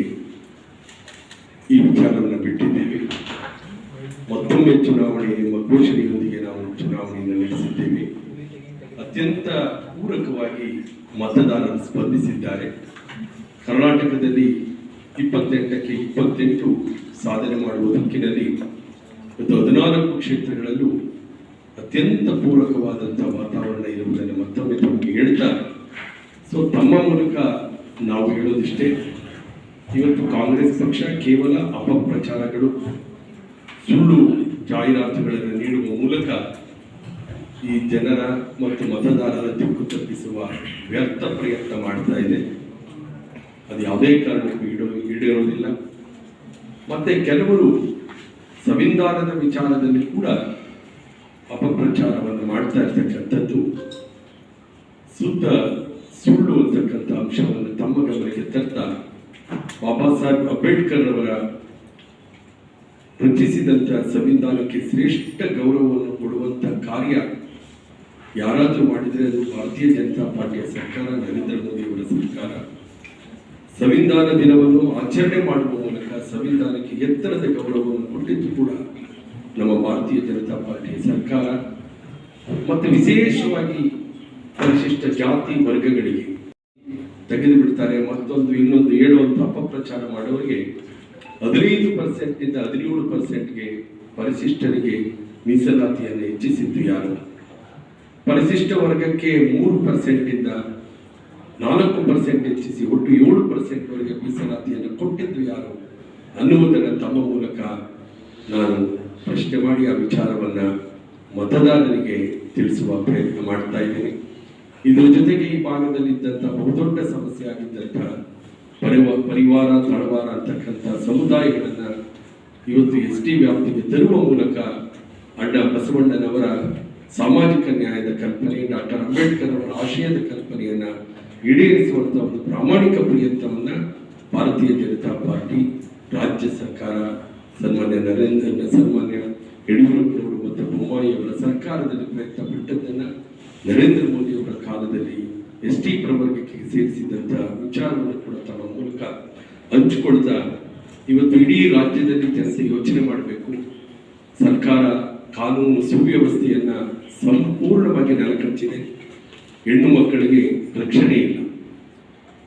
ಈ ವಿಚಾರವನ್ನು ಬಿಟ್ಟಿದ್ದೇವೆ. ಮತ್ತೊಮ್ಮೆ ಚುನಾವಣೆ ಎಂಬ ಘೋಷಣೆಯೊಂದಿಗೆ ನಡೆಸಿದ್ದೇವೆ ಅತ್ಯಂತ ಪೂರಕವಾಗಿ ಮತದಾರರು ಸ್ಪಂದಿಸಿದ್ದಾರೆ. ಕರ್ನಾಟಕದಲ್ಲಿ ಇಪ್ಪತ್ತೆಂಟಕ್ಕೆ ಇಪ್ಪತ್ತೆಂಟು ಸಾಧನೆ ಮಾಡುವ ದಿಕ್ಕಿನಲ್ಲಿ ಮತ್ತು ಹದಿನಾಲ್ಕು ಕ್ಷೇತ್ರಗಳಲ್ಲೂ ಅತ್ಯಂತ ಪೂರಕವಾದಂಥ ವಾತಾವರಣ ಇರುವುದನ್ನು ಮತ್ತೊಮ್ಮೆ ತಮಗೆ ಹೇಳ್ತಾರೆ ಸೊ ತಮ್ಮ ಮೂಲಕ ನಾವು ಹೇಳೋದಿಷ್ಟೇ, ಇವತ್ತು ಕಾಂಗ್ರೆಸ್ ಪಕ್ಷ ಕೇವಲ ಅಪಪ್ರಚಾರಗಳು, ಸುಳ್ಳು ಜಾಹೀರಾತುಗಳನ್ನು ನೀಡುವ ಮೂಲಕ ಈ ಜನರ ಮತ್ತು ಮತದಾರರ ದಿಕ್ಕು ತಪ್ಪಿಸುವ ವ್ಯರ್ಥ ಪ್ರಯತ್ನ ಮಾಡ್ತಾ ಇದೆ. ಅದು ಯಾವುದೇ ಕಾರಣಕ್ಕೂ ಈಡೋ, ಈಡೇರೋದಿಲ್ಲ. ಮತ್ತೆ ಕೆಲವರು ಸಂವಿಧಾನದ ವಿಚಾರದಲ್ಲಿ ಕೂಡ ಅಪಪ್ರಚಾರವನ್ನು ಮಾಡ್ತಾ ಇರ್ತಕ್ಕಂಥದ್ದು ಸುದ್ದ ಸುಳ್ಳು ಅಂತಕ್ಕಂಥ ಅಂಶವನ್ನು ತಮ್ಮ ಗಮನಕ್ಕೆ ತರ್ತಾ ಬಾಬಾ ಸಾಹೇಬ್ ಅಂಬೇಡ್ಕರ್ ಅವರ ರಚಿಸಿದಂಥ ಸಂವಿಧಾನಕ್ಕೆ ಶ್ರೇಷ್ಠ ಗೌರವವನ್ನು ಕೊಡುವಂಥ ಕಾರ್ಯ ಯಾರಾದರೂ ಮಾಡಿದರೆ ಅದು ಭಾರತೀಯ ಜನತಾ ಪಾರ್ಟಿಯ ಸರ್ಕಾರ, ನರೇಂದ್ರ ಮೋದಿ ಅವರ ಸರ್ಕಾರ. ಸಂವಿಧಾನ ದಿನವನ್ನು ಆಚರಣೆ ಮಾಡುವ ಮೂಲಕ ಸಂವಿಧಾನಕ್ಕೆ ಎತ್ತರದ ಗೌರವವನ್ನು ಕೊಟ್ಟಿದ್ದು ಕೂಡ ನಮ್ಮ ಭಾರತೀಯ ಜನತಾ ಪಾರ್ಟಿಯ ಸರ್ಕಾರ. ಮತ್ತು ವಿಶೇಷವಾಗಿ ಪರಿಶಿಷ್ಟ ಜಾತಿ ವರ್ಗಗಳಿಗೆ ತೆಗೆದು ಬಿಡ್ತಾರೆ ಮತ್ತೊಂದು, ಇನ್ನೊಂದು ಹೇಳುವಂತ ಅಪಪ್ರಚಾರ ಮಾಡೋರಿಗೆ ಹದಿನೈದು ಪರ್ಸೆಂಟ್ ಇಂದ ಹದಿನೇಳು ಪರ್ಸೆಂಟ್ಗೆ ಪರಿಶಿಷ್ಟರಿಗೆ ಮೀಸಲಾತಿಯನ್ನು ಹೆಚ್ಚಿಸಿದ್ದು ಯಾರು? ಪರಿಶಿಷ್ಟ ವರ್ಗಕ್ಕೆ ಮೂರು ಪರ್ಸೆಂಟ್ ಇಂದ ನಾಲ್ಕು ಪರ್ಸೆಂಟ್ ಹೆಚ್ಚಿಸಿ ಒಟ್ಟು ಏಳು ಪರ್ಸೆಂಟ್ ವರೆಗೆ ಮೀಸಲಾತಿಯನ್ನು ಕೊಟ್ಟಿದ್ದು ಯಾರು ಅನ್ನುವುದನ್ನು ತಮ್ಮ ಮೂಲಕ ನಾನು ಪ್ರಶ್ನೆ ಮಾಡಿ ಆ ವಿಚಾರವನ್ನು ಮತದಾರರಿಗೆ ತಿಳಿಸುವ ಪ್ರಯತ್ನ ಮಾಡ್ತಾ ಇದ್ದೀನಿ. ಇದರ ಜೊತೆಗೆ ಈ ಭಾಗದಲ್ಲಿದ್ದಂಥ ಬಹುದೊಡ್ಡ ಸಮಸ್ಯೆ ಆಗಿದ್ದಂಥ ಪರಿವ, ಪರಿವಾರ, ತಳವಾರ ಅಂತಕ್ಕಂಥ ಸಮುದಾಯಗಳನ್ನು ಇವತ್ತು ಎಸ್ ಟಿ ವ್ಯಾಪ್ತಿಗೆ ತರುವ ಮೂಲಕ ಅಣ್ಣ ಬಸವಣ್ಣನವರ ಸಾಮಾಜಿಕ ನ್ಯಾಯದ ಕಲ್ಪನೆ, ಡಾಕ್ಟರ್ ಅಂಬೇಡ್ಕರ್ ಅವರ ಆಶಯದ ಕಲ್ಪನೆಯನ್ನ ಈಡೇರಿಸುವಂತಹ ಒಂದು ಪ್ರಾಮಾಣಿಕ ಪ್ರಯತ್ನವನ್ನ ಭಾರತೀಯ ಜನತಾ ಪಾರ್ಟಿ, ರಾಜ್ಯ ಸರ್ಕಾರ, ಸನ್ಮಾನ್ಯ ನರೇಂದ್ರ ಸನ್ಮಾನ್ಯ ಯಡಿಯೂರಪ್ಪನವರು ಮತ್ತು ಬೊಮ್ಮಾಯಿ ಅವರ ಸರ್ಕಾರದಲ್ಲಿ ಪ್ರಯತ್ನ ಪಟ್ಟದ್ದನ್ನ ನರೇಂದ್ರ ಮೋದಿ ಅವರ ಕಾಲದಲ್ಲಿ ಎಸ್ ಟಿ ಪ್ರವರ್ಗಕ್ಕೆ ಸೇರಿಸಿದಂತಹ ವಿಚಾರವನ್ನು ಕೂಡ ತಮ್ಮ ಮೂಲಕ ಹಂಚಿಕೊಳ್ತಾ ಇವತ್ತು ಇಡೀ ರಾಜ್ಯದಲ್ಲಿ ಜನತೆ ಯೋಚನೆ ಮಾಡಬೇಕು. ಸರ್ಕಾರ ಕಾನೂನು ಸುವ್ಯವಸ್ಥೆಯನ್ನ ಸಂಪೂರ್ಣವಾಗಿ ನೆಲಕಚ್ಚಿದೆ. ಹೆಣ್ಣು ಮಕ್ಕಳಿಗೆ ರಕ್ಷಣೆ ಇಲ್ಲ.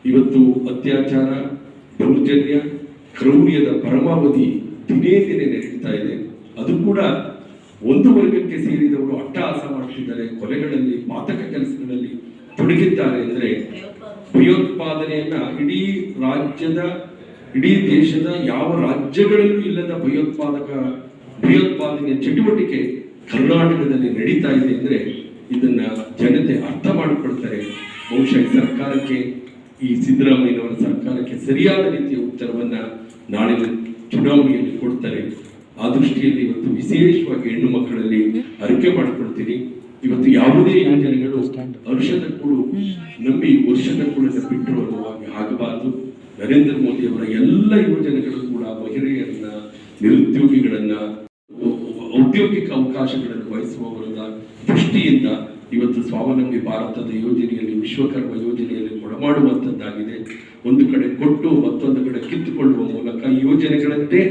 ಇವತ್ತು ಅತ್ಯಾಚಾರ, ದೌರ್ಜನ್ಯ, ಕ್ರೌರ್ಯದ ಪರಮಾವಧಿ ದಿನೇ ದಿನೇ ನಡೀತಾ ಇದೆ. ಅದು ಕೂಡ ಒಂದು ವರ್ಗಕ್ಕೆ ಸೇರಿದವರು ಅಟ್ಟಹಾಸ ಮಾಡ್ತಿದ್ದಾರೆ, ಕೊಲೆಗಳಲ್ಲಿ ಪಾತಕ ಕೆಲಸಗಳಲ್ಲಿ ತೊಡಗಿದ್ದಾರೆ ಅಂದ್ರೆ ಭಯೋತ್ಪಾದನೆಯನ್ನ ಇಡೀ ರಾಜ್ಯದ, ಇಡೀ ದೇಶದ ಯಾವ ರಾಜ್ಯಗಳಲ್ಲೂ ಇಲ್ಲದ ಭಯೋತ್ಪಾದಕ ಭಯೋತ್ಪಾದನೆಯ ಚಟುವಟಿಕೆ ಕರ್ನಾಟಕದಲ್ಲಿ ನಡೀತಾ ಇದೆ ಅಂದರೆ ಇದನ್ನ ಜನತೆ ಅರ್ಥ ಮಾಡಿಕೊಳ್ತಾರೆ. ಬಹುಶಃ ಸರ್ಕಾರಕ್ಕೆ, ಈ ಸಿದ್ದರಾಮಯ್ಯನವರ ಸರ್ಕಾರಕ್ಕೆ ಸರಿಯಾದ ರೀತಿಯ ಉತ್ತರವನ್ನ ನಾಳಿನ ಚುನಾವಣೆಯಲ್ಲಿ ಕೊಡ್ತಾರೆ. ಆ ದೃಷ್ಟಿಯಲ್ಲಿ ಇವತ್ತು ವಿಶೇಷವಾಗಿ ಹೆಣ್ಣು ಮಕ್ಕಳಲ್ಲಿ ಅರಿಕೆ ಮಾಡಿಕೊಳ್ತೀನಿ. ಇವತ್ತು ಯಾವುದೇ ಯೋಜನೆಗಳು ವರ್ಷದ ಕೂಡು ನಂಬಿ ವರ್ಷದ ಕೂಡ ಬಿಟ್ಟರು ಅನ್ನುವಾಗಿ ಆಗಬಾರದು. ನರೇಂದ್ರ ಮೋದಿ ಅವರ ಎಲ್ಲ ಯೋಜನೆಗಳು ಕೂಡ ಮಹಿಳೆಯರನ್ನ ನಿರುದ್ಯೋಗಿಗಳನ್ನ ಅವಕಾಶಗಳನ್ನು ವಹಿಸುವವರ ದೃಷ್ಟಿಯಿಂದ ಇವತ್ತು ಸ್ವಾವಲಂಬಿ ಭಾರತದ ಯೋಜನೆಯಲ್ಲಿ, ವಿಶ್ವಕರ್ಮ ಯೋಜನೆಯಲ್ಲಿ ಕೊಡಮಾಡುವಂತದ್ದಾಗಿದೆ ಒಂದು ಕಡೆ ಕೊಟ್ಟು, ಮತ್ತೊಂದು ಕಡೆ ಕಿತ್ತುಕೊಳ್ಳುವ ಮೂಲಕ ಈ ಯೋಜನೆಗಳನ್ನೇ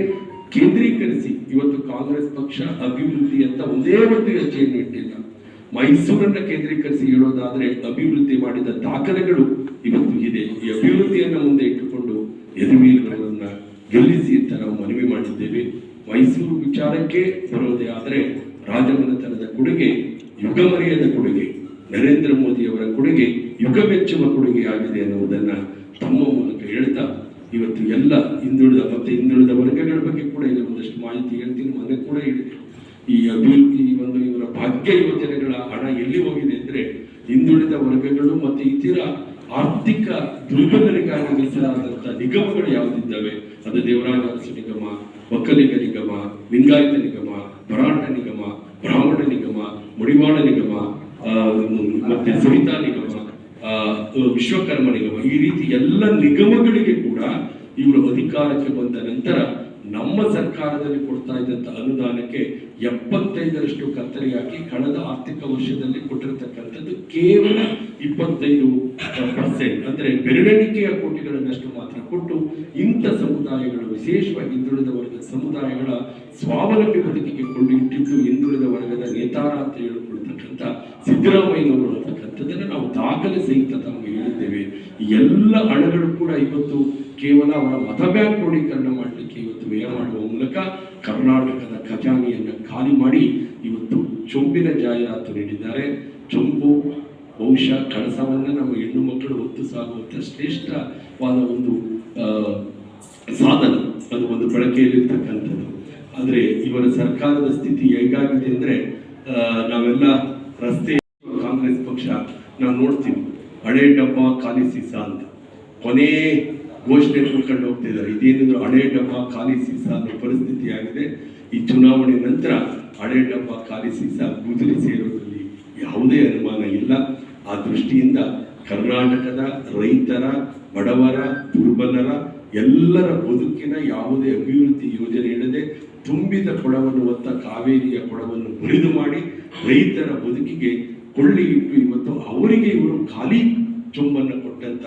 ಕೇಂದ್ರೀಕರಿಸಿ ಇವತ್ತು ಕಾಂಗ್ರೆಸ್ ಪಕ್ಷ ಅಭಿವೃದ್ಧಿ ಅಂತ ಒಂದೇ ಒಂದು ಹೆಜ್ಜೆಯನ್ನು ಇಟ್ಟಿಲ್ಲ. ಮೈಸೂರನ್ನ ಕೇಂದ್ರೀಕರಿಸಿ ಹೇಳೋದಾದ್ರೆ ಅಭಿವೃದ್ಧಿ ಮಾಡಿದ ದಾಖಲೆಗಳು ಇವತ್ತು ಇದೆ. ಈ ಅಭಿವೃದ್ಧಿಯನ್ನ ಮುಂದೆ ಇಟ್ಟುಕೊಂಡು ಯದುವೀರರವರನ್ನ ಗೆಲ್ಲಿಸಿ ಅಂತ ನಾವು ಮನವಿ ಮಾಡಿದ್ದೇವೆ. ಮೈಸೂರು ವಿಚಾರಕ್ಕೆ ಬರೋದೇ ಆದರೆ ರಾಜಮನೆತನದ ಕೊಡುಗೆ ಯುಗ ಮರೆಯದ ಕೊಡುಗೆ, ನರೇಂದ್ರ ಮೋದಿ ಅವರ ಕೊಡುಗೆ, ಯುಗ ಮೆಚ್ಚುವ ಕೊಡುಗೆ ಆಗಿದೆ ಎನ್ನುವುದನ್ನು ತಮ್ಮ ಮೂಲಕ ಹೇಳ್ತಾ ಇವತ್ತು ಎಲ್ಲ ಹಿಂದುಳಿದ ಮತ್ತೆ ಹಿಂದುಳಿದ ವರ್ಗಗಳ ಬಗ್ಗೆ ಕೂಡ ಇಲ್ಲಿ ಒಂದಷ್ಟು ಮಾಹಿತಿ ಹೇಳ್ತೀನಿ ಮನೆ ಕೂಡ ಹೇಳಿದೆ. ಈ ಅಭಿವೃದ್ಧಿ ಈ ಒಂದು ಇವರ ಭಾಗ್ಯ ಯೋಜನೆಗಳ ಹಣ ಎಲ್ಲಿ ಹೋಗಿದೆ ಅಂದರೆ ಹಿಂದುಳಿದ ವರ್ಗಗಳು ಮತ್ತೆ ಇತರ ಆರ್ಥಿಕ ದುರ್ಬಲರಿಗಾಗಿ ಮೀಸಲಾದಂತಹ ನಿಗಮಗಳು ಯಾವುದಿದ್ದಾವೆ? ಅದು ದೇವರಾಜ ನಿಗಮ, ಒಕ್ಕಲಿಗ ನಿಗಮ, ಲಿಂಗಾಯತ ನಿಗಮ ಮರಾಠ ನಿಗಮ, ಬ್ರಾಹ್ಮಣ ನಿಗಮ, ಮುಡಿವಾಳ ನಿಗಮ ಮತ್ತೆ ಸವಿತಾ ನಿಗಮ ವಿಶ್ವಕರ್ಮ ನಿಗಮ, ಈ ರೀತಿ ಎಲ್ಲ ನಿಗಮಗಳಿಗೆ ಕೂಡ ಇವರು ಅಧಿಕಾರಕ್ಕೆ ಬಂದ ನಂತರ ನಮ್ಮ ಸರ್ಕಾರದಲ್ಲಿ ಕೊಡ್ತಾ ಇದ್ದಂಥ ಅನುದಾನಕ್ಕೆ ಎಪ್ಪತ್ತೈದರಷ್ಟು ಕತ್ತರಿ ಹಾಕಿ ಕಳೆದ ಆರ್ಥಿಕ ವರ್ಷದಲ್ಲಿ ಕೊಟ್ಟಿರತಕ್ಕಂಥದ್ದು ಕೇವಲ ಇಪ್ಪತ್ತೈದು ಪರ್ಸೆಂಟ್ ಅಂದ್ರೆ ಬೆರಳೆಣಿಕೆಯ ಕೋಟಿಗಳನ್ನಷ್ಟು ಮಾತ್ರ ಕೊಟ್ಟು ಇಂಥ ಸಮುದಾಯಗಳು, ವಿಶೇಷವಾಗಿ ಹಿಂದುಳಿದ ವರ್ಗದ ಸಮುದಾಯಗಳ ಸ್ವಾವಲಂಬಿ ಬದುಕಿಗೆ ಕೊಂಡಿಟ್ಟಿದ್ದು ಹಿಂದುಳಿದ ವರ್ಗದ ನೇತಾರ ಅಂತ ಹೇಳಿಕೊಳ್ತಕ್ಕಂಥ ಸಿದ್ದರಾಮಯ್ಯನವರು ಅಂತಕ್ಕಂಥದ್ದನ್ನು ನಾವು ದಾಖಲೆ ಸಹಿತ ತಮಗೆ ಹೇಳಿದ್ದೇವೆ. ಎಲ್ಲ ಹಣಗಳು ಕೂಡ ಇವತ್ತು ಕೇವಲ ಅವರ ಮತ ಬ್ಯಾಂಕ್ ಕ್ರೋಢೀಕರಣ ಮಾಡಲಿಕ್ಕೆ ಇವತ್ತು ವ್ಯಯ ಮಾಡುವ ಮೂಲಕ ಕರ್ನಾಟಕದ ಖಜಾನೆಯನ್ನು ಖಾಲಿ ಮಾಡಿ ಇವತ್ತು ಚೊಂಬಿನ ಜಾಹೀರಾತು ನೀಡಿದ್ದಾರೆ. ಚೊಂಬು ಬಹುಶಃ ಕಳಸವನ್ನ ನಮ್ಮ ಹೆಣ್ಣು ಮಕ್ಕಳು ಹೊತ್ತು ಸಾಗುವಂಥ ಶ್ರೇಷ್ಠವಾದ ಒಂದು ಸಾಧನ. ಅದು ಒಂದು ಬಳಕೆಯಲ್ಲಿರ್ತಕ್ಕಂಥದ್ದು. ಆದರೆ ಇವರ ಸರ್ಕಾರದ ಸ್ಥಿತಿ ಹೇಗಾಗಿದೆ ಅಂದ್ರೆ ನಾವೆಲ್ಲ ರಸ್ತೆ ಕಾಂಗ್ರೆಸ್ ಪಕ್ಷ ನಾವು ನೋಡ್ತೀವಿ. ಹಳೆ ಡಬ್ಬ ಖಾಲಿ ಸೀಸ ಅಂತ. ಕೊನೆ ಘೋಷಣೆ ಕೊಡ್ಕೊಂಡು ಹೋಗ್ತಿದ್ದಾರೆ. ಇದೇನಿದ್ರು ಹಳೆ ಡಬ್ಬ ಖಾಲಿ ಸೀಸ ಅನ್ನೋ ಪರಿಸ್ಥಿತಿ ಆಗಿದೆ ಈ ಚುನಾವಣೆ ನಂತರ ಹಳೆ ಡಬ್ಬ ಖಾಲಿ ಸೀಸ ಗುಜರಿ ಸೇರೋದ್ರಲ್ಲಿ ಯಾವುದೇ ಅನುಮಾನ ಇಲ್ಲ. ಆ ದೃಷ್ಟಿಯಿಂದ ಕರ್ನಾಟಕದ ರೈತರ, ಬಡವರ, ದುರ್ಬಲರ ಎಲ್ಲರ ಬದುಕಿನ ಯಾವುದೇ ಅಭಿವೃದ್ಧಿ ಯೋಜನೆ ಇಡದೆ ತುಂಬಿದ ಕೊಡವನ್ನು ಹೊತ್ತ ಕಾವೇರಿಯ ಕೊಡವನ್ನು ಮುರಿದು ಮಾಡಿ ರೈತರ ಬದುಕಿಗೆ ಕೊಳ್ಳಿ ಇಟ್ಟು ಇವತ್ತು ಅವರಿಗೆ ಇವರು ಖಾಲಿ ಚೊಂಬನ್ನು ಕೊಟ್ಟಂತ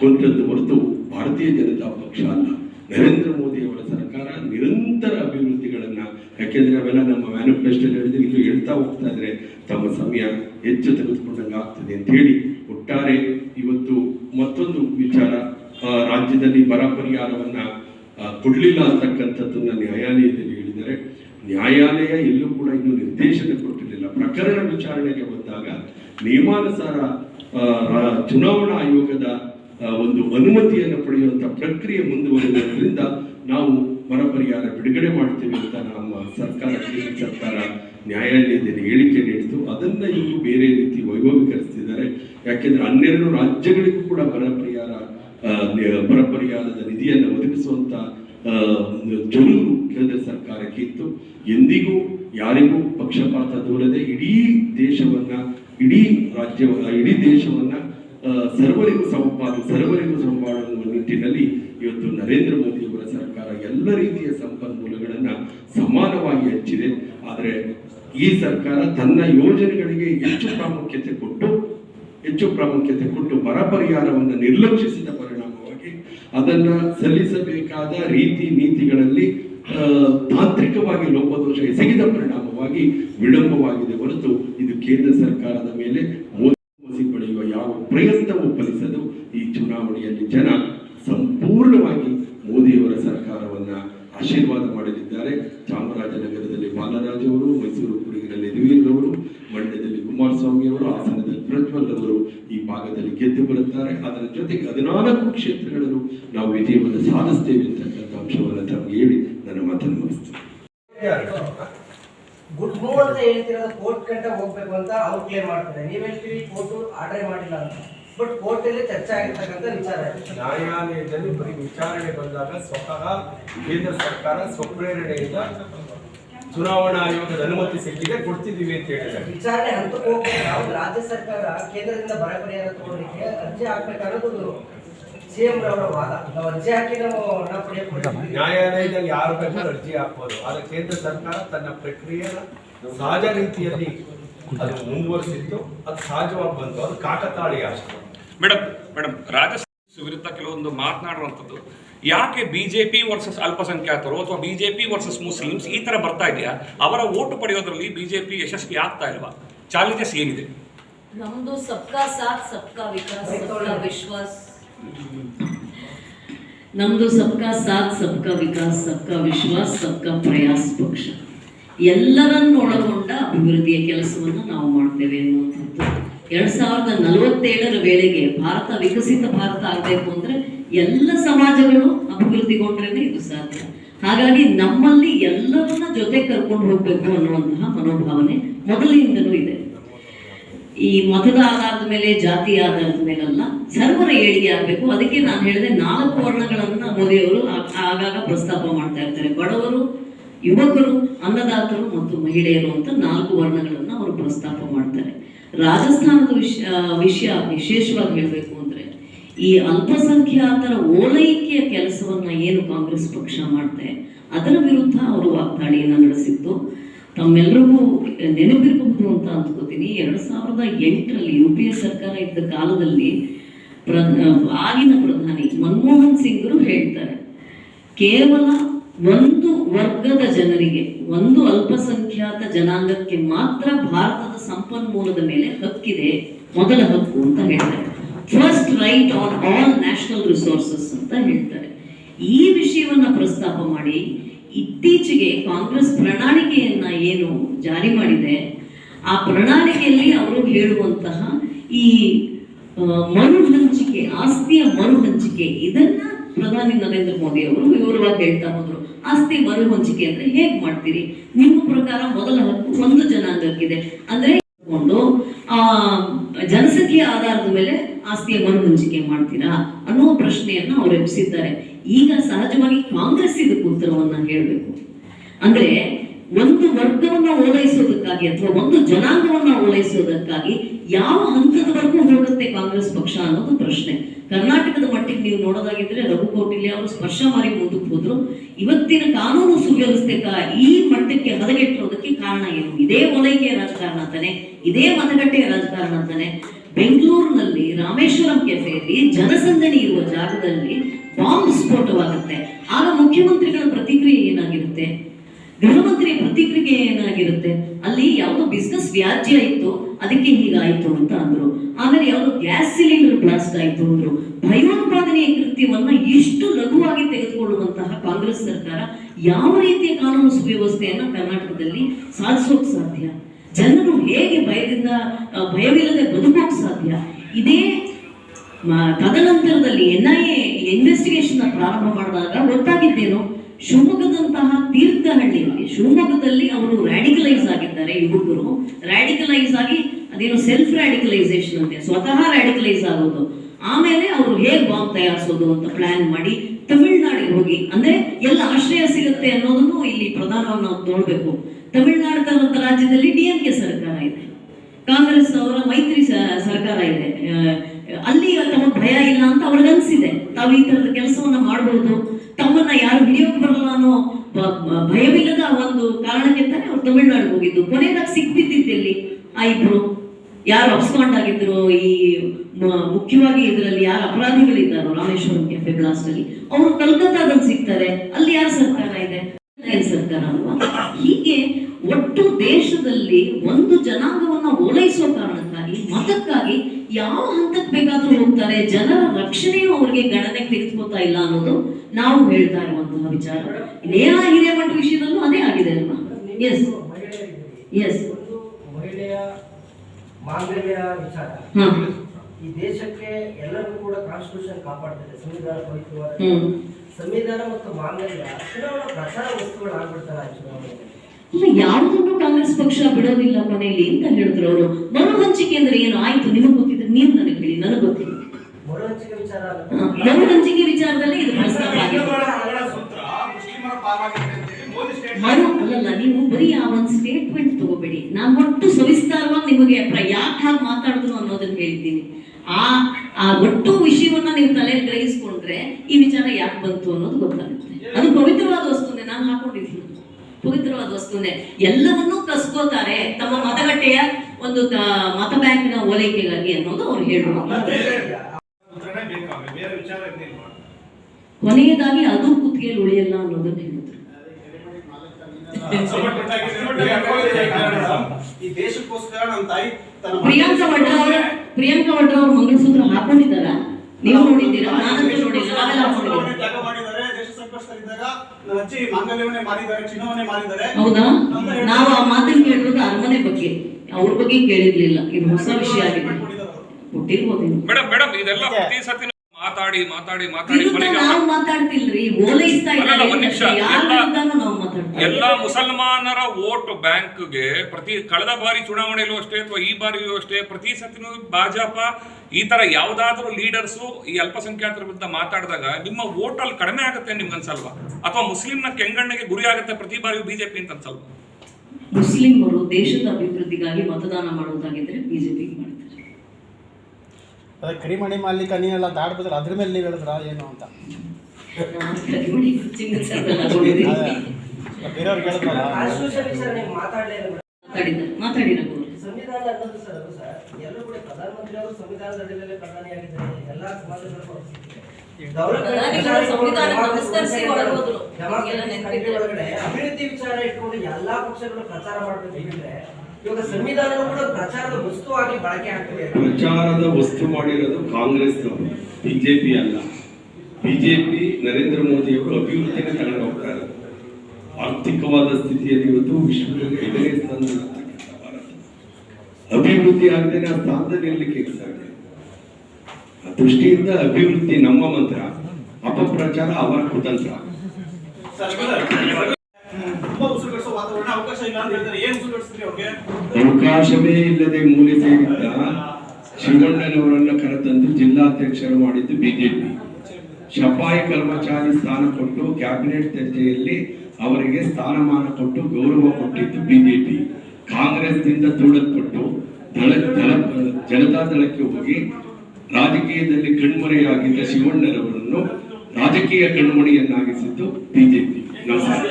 ಕೊಂಡದ್ದು ಹೊರತು ಭಾರತೀಯ ಜನತಾ ಪಕ್ಷ ಅಲ್ಲ. ನರೇಂದ್ರ ಮೋದಿಯವರ ಸರ್ಕಾರ ನಿರಂತರ ಅಭಿವೃದ್ಧಿಗಳನ್ನ, ಯಾಕೆಂದರೆ ಅವೆಲ್ಲ ನಮ್ಮ ಮ್ಯಾನಿಫೆಸ್ಟೋ ಹೇಳಿದ್ರೆ ಹೇಳ್ತಾ ಹೋಗ್ತಾ ಇದ್ರೆ ತಮ್ಮ ಸಮಯ ಹೆಚ್ಚು ತೆಗೆದುಕೊಂಡಂಗೆ ಆಗ್ತದೆ ಅಂತ ಹೇಳಿ ಒಟ್ಟಾರೆ ಇವತ್ತು ಮತ್ತೊಂದು ವಿಚಾರ ರಾಜ್ಯದಲ್ಲಿ ಬರ ಪರಿಹಾರವನ್ನ ಕೊಡಲಿಲ್ಲ ಅಂತಕ್ಕಂಥದ್ದನ್ನು ನ್ಯಾಯಾಲಯದಲ್ಲಿ ಹೇಳಿದರೆ ನ್ಯಾಯಾಲಯ ಎಲ್ಲೂ ಕೂಡ ಇನ್ನೂ ನಿರ್ದೇಶನ ಕೊಟ್ಟಿರಲಿಲ್ಲ. ಪ್ರಕರಣ ವಿಚಾರಣೆಗೆ ಬಂದಾಗ ನಿಯಮಾನುಸಾರ ಚುನಾವಣಾ ಆಯೋಗದ ಒಂದು ಅನುಮತಿಯನ್ನು ಪಡೆಯುವಂತ ಪ್ರಕ್ರಿಯೆ ಮುಂದುವರಿಯೋದ್ರಿಂದ ನಾವು ಬರ ಪರಿಹಾರ ಬಿಡುಗಡೆ ಮಾಡ್ತೇವೆ ಅಂತ ನಮ್ಮ ಸರ್ಕಾರ, ಕೇಂದ್ರ ಸರ್ಕಾರ ನ್ಯಾಯಾಲಯದಲ್ಲಿ ಹೇಳಿಕೆ ನೀಡಿತು ಅದನ್ನ ಇವರು ಬೇರೆ ರೀತಿ ವೈಭವೀಕರಿಸ್ತಿದ್ದಾರೆ. ಯಾಕೆಂದ್ರೆ ಹನ್ನೆರಡು ರಾಜ್ಯಗಳಿಗೂ ಕೂಡ ಬರ ಪರಿಹಾರ ಬರ ಪರಿಹಾರದ ನಿಧಿಯನ್ನು ಒದಗಿಸುವಂತ ಜಮೀನು ಜರೂರು ಕೇಂದ್ರ ಸರ್ಕಾರಕ್ಕೆ ಇತ್ತು. ಎಂದಿಗೂ ಯಾರಿಗೂ ಪಕ್ಷಪಾತ ದೂರದೆ ಇಡೀ ದೇಶವನ್ನ, ಇಡೀ ರಾಜ್ಯ ಇಡೀ ದೇಶವನ್ನ ಸರ್ವರಿಗೂ ಸಂಪಾದು ಸರ್ವರಿಗೂ ಸಂಪಾಡುವ ನಿಟ್ಟಿನಲ್ಲಿ ಇವತ್ತು ನರೇಂದ್ರ ಮೋದಿ ಅವರ ಸರ್ಕಾರ ಎಲ್ಲ ರೀತಿಯ ಸಂಪನ್ಮೂಲಗಳನ್ನ ಸಮಾನವಾಗಿ ಹಂಚಿದೆ ಆದರೆ ಈ ಸರ್ಕಾರ ತನ್ನ ಯೋಜನೆಗಳಿಗೆ ಹೆಚ್ಚು ಪ್ರಾಮುಖ್ಯತೆ ಕೊಟ್ಟು, ಹೆಚ್ಚು ಪ್ರಾಮುಖ್ಯತೆ ಕೊಟ್ಟು ಬರ ಪರಿಹಾರವನ್ನು ನಿರ್ಲಕ್ಷಿಸಿದ ಪರಿಣಾಮವಾಗಿ ಅದನ್ನ ಸಲ್ಲಿಸಬೇಕಾದ ರೀತಿ ನೀತಿಗಳಲ್ಲಿ ತಾಂತ್ರಿಕವಾಗಿ ಲೋಪದೋಷ ಎಸಗಿದ ಪರಿಣಾಮವಾಗಿ ವಿಳಂಬವಾಗಿದೆ ಹೊರತು ಇದು ಕೇಂದ್ರ ಸರ್ಕಾರದ ಮೇಲೆ ಮೋದಿ ಪಡೆಯುವ ಯಾವ ಪ್ರಯತ್ನವೂ ಫಲಿಸದು ಈ ಚುನಾವಣೆಯಲ್ಲಿ ಜನ ಸಂಪೂರ್ಣವಾಗಿ ಮೋದಿಯವರ ಸರ್ಕಾರವನ್ನ ಆಶೀರ್ವಾದ ಮಾಡಲಿದ್ದಾರೆ ಚಾಮರಾಜನಗರದಲ್ಲಿ ಬಾಲರಾಜ್ ಅವರು, ಮೈಸೂರು ಕುಡಿಗಿನಲ್ಲಿ ಅವರು ಮಂಡ್ಯದಲ್ಲಿ ಕುಮಾರಸ್ವಾಮಿ ಅವರು ಹಾಸನದಲ್ಲಿ ಪ್ರಜ್ವಲ್ ಅವರು ಈ ಭಾಗದಲ್ಲಿ ಗೆದ್ದು ಬರುತ್ತಾರೆ. ಅದರ ಜೊತೆಗೆ ಹದಿನಾಲ್ಕು ಕ್ಷೇತ್ರಗಳಲ್ಲೂ ನಾವು ವಿಜಯವನ್ನು ಸಾಧಿಸ್ತೇವೆ ಅಂತಕ್ಕಂಥ ಅಂಶವನ್ನು ತಮಗೆ ಹೇಳಿ ನನ್ನ ಮಾತನ್ನು ಮುಗಿಸ್ತೇನೆ. ಗುಡ್ ಅಂತ ಹೇಳ್ತಿರೋದು ಕೋರ್ಟ್ ಹೋಗ್ಬೇಕು ಅಂತ ಅವ್ರು ಮಾಡ್ತಾರೆ ನೀವ್ ಹೇಳ್ತೀವಿ ಕೋರ್ಟ್ ಆರ್ಡರ್ ಮಾಡಿಲ್ಲ ಅಂತ. ಬಟ್ ಕೋರ್ಟ್ ಅಲ್ಲಿ ಚರ್ಚೆ ಆಗಿರ್ತಕ್ಕಂಥ ವಿಚಾರ. ನ್ಯಾಯಾಲಯದಲ್ಲಿ ಬರೀ ವಿಚಾರಣೆ ಬಂದಾಗ ಸ್ವತಃ ಕೇಂದ್ರ ಸರ್ಕಾರ ಸ್ವಪ್ರೇರಣೆಯಿಂದ ಚುನಾವಣಾ ಆಯೋಗದ ಅನುಮತಿ ಸಿಕ್ಕಿದೆ ಕೊಡ್ತಿದ್ದೀವಿ ಅಂತ ಹೇಳಿದ್ರೆ ವಿಚಾರಣೆ ಹಂತಕ್ಕೆ ಹೋಗ್ಬೇಕು. ನಾವು ರಾಜ್ಯ ಸರ್ಕಾರ ಕೇಂದ್ರದಿಂದ ಬರ ಪರಿಹಾರ ತಗೊಂಡಿದ್ದೆ ಅರ್ಜಿ ಹಾಕ್ಬೇಕು ಅನ್ನೋದು ಸಿಎಂ ರವರ ವಾದ. ನಾವು ಅರ್ಜಿ ಹಾಕಿ ನಾವು ಹಣ ಪಡೆಯಬಹುದು ನ್ಯಾಯಾಲಯದಲ್ಲಿ ಯಾರು ಬೇಕಾದ್ರೂ ಅರ್ಜಿ ಹಾಕ್ಬೋದು. ಆದ್ರೆ ಕೇಂದ್ರ ಸರ್ಕಾರ ತನ್ನ ಪ್ರಕ್ರಿಯೆಯ ಸಹಜ ರೀತಿಯಲ್ಲಿ ಅದು ಮುಂದುವರಿಸಿತ್ತು. ಅದು ಸಹಜವಾಗಿ ಬಂತು. ಅದು ಕಾಕತಾಳೀಯ ಅಷ್ಟೇ. ಮೇಡಮ್ ಮೇಡಮ್ ರಾಜಸ್ಥಾನ ವಿರುದ್ಧ ಕೆಲವೊಂದು ಮಾತನಾಡುವಂಥದ್ದು. ಯಾಕೆ ಬಿಜೆಪಿ ವರ್ಸಸ್ ಅಲ್ಪಸಂಖ್ಯಾತರು ಅಥವಾ ಬಿಜೆಪಿ ವರ್ಸಸ್ ಮುಸ್ಲಿಮ್ಸ್ ಈ ತರ ಬರ್ತಾ ಇದೆಯಾ? ಅವರ ಓಟು ಪಡೆಯೋದ್ರಲ್ಲಿ ಬಿಜೆಪಿ ಯಶಸ್ವಿ ಆಗ್ತಾ ಇಲ್ವಾ? ಚಾಲೆಂಜಸ್ ಏನಿದೆ? ನಮ್ದು ಸಬ್ಕಾ ಸಾಥ್, ಸಬ್ಕಾ ವಿಕಾಸ್, ಸಬ್ಕಾ ವಿಶ್ವಾಸ್. ನಮ್ದು ಸಬ್ಕಾ ಸಾಥ್, ಸಬ್ಕಾ ವಿಕಾಸ್, ಸಬ್ಕಾ ವಿಶ್ವಾಸ್, ಸಬ್ಕಾ ಪ್ರಯಾಸ್ ಪಕ್ಷ. ಎಲ್ಲರನ್ನೊಳಗೊಂಡ ಅಭಿವೃದ್ಧಿಯ ಕೆಲಸವನ್ನು ನಾವು ಮಾಡ್ತೇವೆ ಎನ್ನುವಂಥದ್ದು ಎರಡ್ ಸಾವಿರದ ನಲವತ್ತೇಳರ ವೇಳೆಗೆ ಭಾರತ ವಿಕಸಿತ ಭಾರತ ಆಗಬೇಕು ಅಂದ್ರೆ ಎಲ್ಲ ಸಮಾಜಗಳು ಅಭಿವೃದ್ಧಿಗೊಂಡ್ರೇನೆ ಇದು ಸಾಧ್ಯ. ಹಾಗಾಗಿ ನಮ್ಮಲ್ಲಿ ಎಲ್ಲರನ್ನ ಜೊತೆ ಕರ್ಕೊಂಡು ಹೋಗ್ಬೇಕು ಅನ್ನುವಂತಹ ಮನೋಭಾವನೆ ಮೊದಲಿನಿಂದಲೂ ಇದೆ. ಈ ಮತದ ಆಧಾರದ ಮೇಲೆ, ಜಾತಿ ಆಧಾರದ ಮೇಲಲ್ಲ, ಸರ್ವರ ಏಳಿಗೆ ಆಗಬೇಕು. ಅದಕ್ಕೆ ನಾನು ಹೇಳಿದೆ ನಾಲ್ಕು ವರ್ಣಗಳನ್ನ ಮೋದಿಯವರು ಆಗಾಗ ಪ್ರಸ್ತಾಪ ಮಾಡ್ತಾ ಇರ್ತಾರೆ. ಬಡವರು, ಯುವಕರು, ಅನ್ನದಾತರು ಮತ್ತು ಮಹಿಳೆಯರು ಅಂತ ನಾಲ್ಕು ವರ್ಣಗಳನ್ನ ಅವರು ಪ್ರಸ್ತಾಪ ಮಾಡ್ತಾರೆ. ರಾಜಸ್ಥಾನದ ವಿಷಯ ವಿಷಯ ವಿಶೇಷವಾಗಿ ಹೇಳಬೇಕು ಅಂದ್ರೆ, ಈ ಅಲ್ಪಸಂಖ್ಯಾತರ ಓಲೈಕೆಯ ಕೆಲಸವನ್ನ ಏನು ಕಾಂಗ್ರೆಸ್ ಪಕ್ಷ ಮಾಡುತ್ತೆ ಅದರ ವಿರುದ್ಧ ಅವರು ವಾಗ್ದಾಳಿಯನ್ನು ನಡೆಸಿದ್ದು. ತಮ್ಮೆಲ್ಲರಿಗೂ ನೆನಪಿರಬಹುದು ಅಂತ ಅಂದ್ಕೋತೀನಿ. ಎರಡು ಸಾವಿರದ ಎಂಟರಲ್ಲಿ ಯು ಪಿ ಎ ಸರ್ಕಾರ ಇದ್ದ ಕಾಲದಲ್ಲಿ ಆಗಿನ ಪ್ರಧಾನಿ ಮನಮೋಹನ್ ಸಿಂಗ್ರು ಹೇಳ್ತಾರೆ, ಕೇವಲ ಒಂದು ವರ್ಗದ ಜನರಿಗೆ, ಒಂದು ಅಲ್ಪಸಂಖ್ಯಾತ ಜನಾಂಗಕ್ಕೆ ಮಾತ್ರ ಭಾರತದ ಸಂಪನ್ಮೂಲದ ಮೇಲೆ ಹಕ್ಕಿದೆ, ಮೊದಲ ಹಕ್ಕು ಅಂತ ಹೇಳ್ತಾರೆ. First right on all national resources ಅಂತ ಹೇಳ್ತಾರೆ. ಈ ವಿಷಯವನ್ನ ಪ್ರಸ್ತಾಪ ಮಾಡಿ, ಇತ್ತೀಚೆಗೆ ಕಾಂಗ್ರೆಸ್ ಪ್ರಣಾಳಿಕೆಯನ್ನ ಏನು ಜಾರಿ ಮಾಡಿದೆ, ಆ ಪ್ರಣಾಳಿಕೆಯಲ್ಲಿ ಅವರು ಹೇಳುವಂತಹ ಈ ಮರು ಹಂಚಿಕೆ ಆಸ್ತಿಯ ಮರು ಹಂಚಿಕೆ ಇದನ್ನ ಪ್ರಧಾನಿ ನರೇಂದ್ರ ಮೋದಿ ಅವರು ವಿವರವಾಗಿ ಹೇಳ್ತಾ ಹೋದ್ರು. ಆಸ್ತಿ ಮರು ಹಂಚಿಕೆ ಅಂದ್ರೆ ಹೇಗ್ ಮಾಡ್ತೀರಿ? ನಿಮ್ಮ ಪ್ರಕಾರ ಮೊದಲ ಹಕ್ಕು ಒಂದು ಜನಾಂಗಕ್ಕಿದೆ. ಅಂದ್ರೆ ಆ ಜನಸಂಖ್ಯೆ ಆಧಾರದ ಮೇಲೆ ಆಸ್ತಿಯ ಮರು ಹಂಚಿಕೆ ಮಾಡ್ತೀರಾ ಅನ್ನೋ ಪ್ರಶ್ನೆಯನ್ನ ಅವ್ರು ಎಬ್ಬಿಸಿದ್ದಾರೆ. ಈಗ ಸಹಜವಾಗಿ ಕಾಂಗ್ರೆಸ್ ಇದಕ್ಕೆ ಉತ್ತರವನ್ನ ಹೇಳಬೇಕು. ಅಂದ್ರೆ ಒಂದು ಓಲೈಸೋದಕ್ಕಾಗಿ ಅಥವಾ ಒಂದು ಜನಾಂಗವನ್ನ ಓಲೈಸೋದಕ್ಕಾಗಿ ಯಾವ ಹಂತದವರೆಗೂ ಹೋಗುತ್ತೆ ಕಾಂಗ್ರೆಸ್ ಪಕ್ಷ ಅನ್ನೋದು ಪ್ರಶ್ನೆ. ಕರ್ನಾಟಕದ ಮಟ್ಟಿಗೆ ನೀವು ನೋಡೋದಾಗಿದ್ರೆ ರಘು ಕೌಟಿಲ್ಯ ಅವರು ಸ್ಪರ್ಶ ಮಾರಿ ಮುಂದಕ್ಕೆ ಹೋದ್ರು. ಇವತ್ತಿನ ಕಾನೂನು ಸುವ್ಯವಸ್ಥೆ ಈ ಮಟ್ಟಕ್ಕೆ ಹದಗೆಟ್ಟಿರೋದಕ್ಕೆ ಕಾರಣ ಏನು? ಇದೇ ಓಲೈಕೆಯ ರಾಜಕಾರಣ ಅಂತಾನೆ, ಇದೇ ಮತಗಟ್ಟೆಯ ರಾಜಕಾರಣ ಅಂತಾನೆ. ಬೆಂಗಳೂರಿನಲ್ಲಿ ರಾಮೇಶ್ವರಂ ಕೆಫೆಯಲ್ಲಿ ಜನಸಂದಣಿ ಇರುವ ಜಾಗದಲ್ಲಿ ಬಾಂಬ್ ಸ್ಫೋಟವಾಗುತ್ತೆ. ಆಗ ಮುಖ್ಯಮಂತ್ರಿಗಳ ಪ್ರತಿಕ್ರಿಯೆ ಏನಾಗಿರುತ್ತೆ? ಗೃಹ ಮಂತ್ರಿಯ ಪ್ರತಿಕ್ರಿಯೆ ಏನಾಗಿರುತ್ತೆ? ಅಲ್ಲಿ ಯಾವುದೋ ಬಿಸ್ನೆಸ್ ವ್ಯಾಜ್ಯ ಇತ್ತು, ಅದಕ್ಕೆ ಹೀಗಾಯ್ತು ಅಂತ ಅಂದ್ರು. ಆಮೇಲೆ ಯಾವುದೋ ಗ್ಯಾಸ್ ಸಿಲಿಂಡರ್ ಬ್ಲಾಸ್ಟ್ ಆಯ್ತು ಅಂದ್ರು. ಭಯೋತ್ಪಾದನೆಯ ಕೃತ್ಯವನ್ನ ಇಷ್ಟು ಲಘುವಾಗಿ ತೆಗೆದುಕೊಳ್ಳುವಂತಹ ಕಾಂಗ್ರೆಸ್ ಸರ್ಕಾರ ಯಾವ ರೀತಿಯ ಕಾನೂನು ಸುವ್ಯವಸ್ಥೆಯನ್ನ ಕರ್ನಾಟಕದಲ್ಲಿ ಸಾಧಿಸೋಕ್ ಸಾಧ್ಯ? ಜನರು ಹೇಗೆ ಭಯದಿಂದ ಭಯವಿಲ್ಲದೆ ಬದುಕೋಕ್ ಸಾಧ್ಯ? ಇದೇ ತದನಂತರದಲ್ಲಿ ಎನ್ ಐ ಎ ಇನ್ವೆಸ್ಟಿಗೇಷನ್ ಪ್ರಾರಂಭ ಮಾಡಿದಾಗ ಗೊತ್ತಾಗಿದ್ದೇನು ಶಿವಮೊಗ್ಗದಂತಹ ತೀರ್ಥಹಳ್ಳಿಯಲ್ಲಿ, ಶಿವಮೊಗ್ಗದಲ್ಲಿ ಅವರು ರ್ಯಾಡಿಕಲೈಸ್ ಆಗಿದ್ದಾರೆ ಯುವಕರು. ರ್ಯಾಡಿಕಲೈಸ್ ಆಗಿ ಅದೇನು ಸೆಲ್ಫ್ ರ್ಯಾಡಿಕಲೈಸೇಷನ್ ಅಂತೆ, ಸ್ವತಃ ರ್ಯಾಡಿಕಲೈಸ್ ಆಗೋದು. ಆಮೇಲೆ ಅವರು ಹೇಗೆ ಬಾಂಬ್ ತಯಾರಿಸೋದು ಅಂತ ಪ್ಲಾನ್ ಮಾಡಿ ತಮಿಳ್ನಾಡಿಗೆ ಹೋಗಿ. ಅಂದ್ರೆ ಎಲ್ಲ ಆಶ್ರಯ ಸಿಗುತ್ತೆ ಅನ್ನೋದನ್ನು ಇಲ್ಲಿ ಪ್ರಧಾನವಾಗಿ ನಾವು ನೋಡ್ಬೇಕು. ತಮಿಳ್ನಾಡು ತರಹದ ರಾಜ್ಯದಲ್ಲಿ ಡಿ ಕೆ ಸರ್ಕಾರ ಇದೆ. ಕಾಂಗ್ರೆಸ್ ಅವರ ಮೈತ್ರಿ ಸರ್ಕಾರ ಇದೆ. ಅಲ್ಲಿ ತಮಗೆ ಭಯ ಇಲ್ಲ ಅಂತ ಅವ್ರಿಗೆ ಅನ್ಸಿದೆ. ತಾವು ಈ ತರದ ಕೆಲಸವನ್ನ ಮಾಡಬಹುದು ತಮ್ಮನ್ನ ಯಾರು ಹಿಡಿಯೋಕ್ ಬರಲ್ಲ ಅನ್ನೋ ಭಯವಿಲ್ಲದ ಒಂದು ಕಾರಣಕ್ಕೆ ತಾನೇ ಅವ್ರು ತಮಿಳ್ನಾಡಿಗೆ ಹೋಗಿದ್ದು. ಕೊನೆಯದಾಗಿ ಸಿಕ್ಬಿದ್ದಿದ್ದಲ್ಲಿ ಆ ಇಬ್ರು. ಯಾರು ಅಪ್ಸ್ಕೊಂಡಾಗಿದ್ರು ಆಗಿದ್ರು, ಈ ಮುಖ್ಯವಾಗಿ ಇದರಲ್ಲಿ ಯಾರು ಅಪರಾಧಿಗಳಿದ್ದಾರೋ, ರಾಮೇಶ್ವರಂ ಕೆಫೆ ಬ್ಲಾಸ್ಟ್ ಅಲ್ಲಿ, ಅವರು ಕಲ್ಕತ್ತಾದಲ್ಲಿ ಸಿಗ್ತಾರೆ. ಅಲ್ಲಿ ಯಾರು ಸರ್ಕಾರ ಇದೆ? ಸರ್ಕಾರ ಅಲ್ವಾ ಹೀಗೆ ಒಟ್ಟು ದೇಶದಲ್ಲಿ ಒಂದು ಜನಾಂಗವನ್ನ ಓಲೈಸುವ ಕಾರಣಕ್ಕಾಗಿ ಮತಕ್ಕಾಗಿ ಯಾವ ಹಂತಕ್ಕೆ ಬೇಕಾದ್ರೂ ಹೋಗ್ತಾರೆ ಜನರ ರಕ್ಷಣೆಯು ಅವರಿಗೆ ಗಣನೆಗೆ ತೆಗೆದುಕೋತಾ ಇಲ್ಲ ಅನ್ನೋದು ನಾವು ಹೇಳ್ತಾ ಇರುವಂತಹ ವಿಚಾರ. ನೇರ ಹಿರೇಮಠ ವಿಷಯದಲ್ಲೂ ಅದೇ ಆಗಿದೆ ಅಲ್ವಾ? ಎಸ್. ಎಸ್ ಮಾಂಗಲ್ಯ ವಿಚಾರ. ಈ ದೇಶಕ್ಕೆ ಎಲ್ಲರೂ ಕೂಡ ಕಾನ್ಸ್ಟಿಟ್ಯೂಷನ್ ಕಾಪಾಡ್ತಾರೆ. ಸಂವಿಧಾನ ಪವಿತ್ರವಾದ ಸಂವಿಧಾನ ಮತ್ತು ಮಾಂಗಲ್ಯ ಚುನಾವಣಾ ಪ್ರಚಾರ ವಸ್ತುಗಳಾಗ್ಬಿಡ್ತಾರೆ ಚುನಾವಣೆ ಇಲ್ಲ ಯಾವುದನ್ನು ಕಾಂಗ್ರೆಸ್ ಪಕ್ಷ ಬಿಡೋದಿಲ್ಲ ಮನೆಯಲ್ಲಿ ಅಂತ ಹೇಳಿದ್ರು ಅವರು. ಮರು ಹಂಚಿಕೆ ಅಂದ್ರೆ ಏನು? ಆಯ್ತು ನಿಮಗೆ ಗೊತ್ತಿದ್ರೆ ನೀವು ನನಗೆ ಹೇಳಿ ನನಗೆ ಗೊತ್ತಿಲ್ಲ. ಮರು ಹಂಚಿಕೆ ವಿಚಾರ ಅಲ್ಲ. ಹಾ, ಮರು ಹಂಚಿಕೆ ವಿಚಾರದಲ್ಲಿ ಇದು ಪ್ರಸ್ತಾಪ ಆಗಿದೆ. ಸೂತ್ರ ಮುಸ್ಲಿಮರ ಪಾಲಾಗಿದೆ ಅಂತೇಳಿ ಮೋದಿ ಸ್ಟೇಟ್ಮೆಂಟ್ ಮರು ಅಲ್ಲಲ್ಲ ನೀವು ಬರೀ ಆ ಒಂದು ಸ್ಟೇಟ್ಮೆಂಟ್ ತಗೋಬೇಡಿ. ನಾನು ಒಟ್ಟು ಸವಿಸ್ತಾರವಾಗಿ ನಿಮಗೆ ಯಾಕೆ ಹಾಗೆ ಮಾತಾಡಿದ್ರು ಅನ್ನೋದನ್ನ ಹೇಳಿದ್ದೀನಿ ಆ ಆ ಒಟ್ಟು ವಿಷಯವನ್ನ ನೀವು ತಲೆಯಲ್ಲಿ ಗ್ರಹಿಸ್ಕೊಂಡ್ರೆ ಈ ವಿಚಾರ ಯಾಕೆ ಬಂತು ಅನ್ನೋದು ಗೊತ್ತಾಗುತ್ತೆ. ಅದು ಪವಿತ್ರವಾದ ವಸ್ತುನೇ ನಾನು ಹಾಕೊಂಡಿದ್ದೀನಿ. ಪವಿತ್ರವಾದ ವಸ್ತುನೇ. ಎಲ್ಲವನ್ನೂ ಕಸ್ಕೋತಾರೆ ತಮ್ಮ ಮತಗಟ್ಟೆಯ ಒಂದು ಮತ ಬ್ಯಾಂಕಿನ ಓಲೈಕೆಗಾಗಿ ಅನ್ನೋದು ಅವ್ರು ಹೇಳುವ ಕೊನೆಯದಾಗಿ ಅದು ಕುತ್ತಿಗೆಯಲ್ಲಿ ಉಳಿಯಲ್ಲ ಅನ್ನೋದನ್ನ ಹೇಳಿದ್ರು. ಈ ದೇಶಕ್ಕೋಸ್ಕರ ನಮ್ಮ ತಾಯಿ ತನ್ನ ಪ್ರಿಯಾಂಕಾ ಅವರ ಪ್ರಿಯಾಂಕಾ ವಡ್ರಾ ಅವ್ರು ಮಂಗಳಸೂತ್ರ ಹಾಕೊಂಡಿದ್ದಾರ? ನೀವು ನೋಡಿದ್ದೀರಾ? ನಾನಂತೂ ನೋಡಿಲ್ಲ. ನಾವೆಲ್ಲ ಹಾಕೊಂಡಿದ್ದೀವಿ. ಹೌದಾ? ನಾವು ಆ ಮಾತನ್ನು ಕೇಳಿರೋದು ಅರಮನೆ ಬಗ್ಗೆ. ಅವ್ರ ಬಗ್ಗೆ ಕೇಳಿರ್ಲಿಲ್ಲ. ಇದು ಹೊಸ ವಿಷಯ ಆಗಿದೆ. ಹುಟ್ಟಿರ್ಬೋದೇನು ಮಾತಾಡಿ ಮಾತಾಡಿ ಮಾತಾಡಿ ಎಲ್ಲ- ಮುಸಲ್ಮಾನರ ವೋಟ್ ಬ್ಯಾಂಕ್ಗೆ ಪ್ರತಿ ಕಳೆದ ಬಾರಿ ಚುನಾವಣೆಯಲ್ಲೂ ಅಷ್ಟೇ ಅಥವಾ ಈ ಬಾರಿಯೂ ಅಷ್ಟೇ ಪ್ರತಿ ಸತಿನೂ ಭಾಜಪ ಈ ತರ ಯಾವ್ದಾದ್ರು ಲೀಡರ್ಸು ಈ ಅಲ್ಪಸಂಖ್ಯಾತರ ವಿರುದ್ಧ ಮಾತಾಡಿದಾಗ ನಿಮ್ಮ ವೋಟ್ ಅಲ್ಲಿ ಕಡಿಮೆ ಆಗುತ್ತೆ ನಿಮ್ಗೆ ಅನ್ಸಲ್ವಾ? ಅಥವಾ ಮುಸ್ಲಿಂನ ಕೆಂಗಣ್ಣಿಗೆ ಗುರಿ ಆಗುತ್ತೆ ಪ್ರತಿ ಬಾರಿಯೂ ಬಿಜೆಪಿ ಅಂತ ಅನ್ಸಲ್ವಾ? ಮುಸ್ಲಿಮರು ದೇಶದ ಅಭಿವೃದ್ಧಿಗಾಗಿ ಮತದಾನ ಮಾಡುವುದಾಗಿದ್ರೆ ಬಿಜೆಪಿ ಅದೇ ಕರಿಮಣಿ ಮಾಲೀಕ ನೀನೆಲ್ಲ ದಾಡ್ಬೋದ್ರ ಅದ್ರ ಮೇಲೆ ನೀವು ಹೇಳಿದ್ರ ಏನು ಅಂತ? ಬೇರೆಯವ್ರಿಗೆ ಹೇಳಿದ್ರಲ್ಲ. ಸಂವಿಧಾನ ಅನ್ನೋದು ಸರ್ ಅದು ಸರ್ ಎಲ್ಲರೂ ಕೂಡ ಪ್ರಧಾನಮಂತ್ರಿ ಅವರು ಸಂವಿಧಾನದ ಅಡಿಯಲ್ಲೇ ಪ್ರಧಾನಿಯಾಗಿದ್ದಾರೆ ಎಲ್ಲಾ ಅಭಿವೃದ್ಧಿ ವಿಚಾರ ಇಟ್ಕೊಂಡು ಎಲ್ಲಾ ಪಕ್ಷಗಳು ಪ್ರಚಾರ ಮಾಡ್ಬೇಕಿದ್ರೆ ಇವಾಗ ಸಂವಿಧಾನ ಕೂಡ ಪ್ರಚಾರದ ವಸ್ತುವಾಗಿ ಬಳಕೆ ಆಗ್ತದೆ. ಪ್ರಚಾರದ ವಸ್ತು ಮಾಡಿರೋದು ಕಾಂಗ್ರೆಸ್ ಬಿಜೆಪಿ ಅಲ್ಲ. ಬಿಜೆಪಿ ನರೇಂದ್ರ ಮೋದಿ ಅವರು ಅಭಿವೃದ್ಧಿನ ತಗೊಂಡು ಹೋಗ್ತಾ ಇರೋದು. ಆರ್ಥಿಕವಾದ ಸ್ಥಿತಿಯಲ್ಲಿ ಇವತ್ತು ವಿಶ್ವದಲ್ಲಿ ಐದನೇ ಸ್ಥಾನ ಭಾರತ. ಅಭಿವೃದ್ಧಿ ಆಗದೆ ಆ ಸ್ಥಾನದಲ್ಲಿ ಇರ್ಲಿಕ್ಕೆ ಸಾಧ್ಯ ಆ ದೃಷ್ಟಿಯಿಂದ ಅಭಿವೃದ್ಧಿ ನಮ್ಮ ಮಂತ್ರ ಅಪಪ್ರಚಾರ ಅವರ ಕುತಂತ್ರ. ತುಂಬಾ ಉಸಿರುಗಡಿಸೋ ವಾತಾವರಣ ಅವಕಾಶ ಇಲ್ಲ ಅಂತ ಹೇಳ್ತಾರೆ. ಏನ್ ಅವಕಾಶವೇ ಇಲ್ಲದೆ ಮೂಲೆ ಸೇರಿದ್ದ ಶಿವಣ್ಣನವರನ್ನ ಕರೆತಂದು ಜಿಲ್ಲಾಧ್ಯಕ್ಷರು ಮಾಡಿದ್ದು ಬಿಜೆಪಿ. ಶಪಾಯಿ ಕರ್ಮಚಾರಿ ಸ್ಥಾನ ಕೊಟ್ಟು ಕ್ಯಾಬಿನೆಟ್ ಚರ್ಚೆಯಲ್ಲಿ ಅವರಿಗೆ ಸ್ಥಾನಮಾನ ಕೊಟ್ಟು ಗೌರವ ಕೊಟ್ಟಿದ್ದು ಬಿಜೆಪಿ. ಕಾಂಗ್ರೆಸ್ನಿಂದ ತೋಡಲ್ಪಟ್ಟು ದಳ ದಳ ಜನತಾ ದಳಕ್ಕೆ ಹೋಗಿ ರಾಜಕೀಯದಲ್ಲಿ ಕಣ್ಮರೆಯಾಗಿದ್ದ ಶಿವಣ್ಣನವರನ್ನು ರಾಜಕೀಯ ಕಣ್ಮಣಿಯನ್ನಾಗಿಸಿದ್ದು ಬಿಜೆಪಿ. ನಮಸ್ಕಾರ.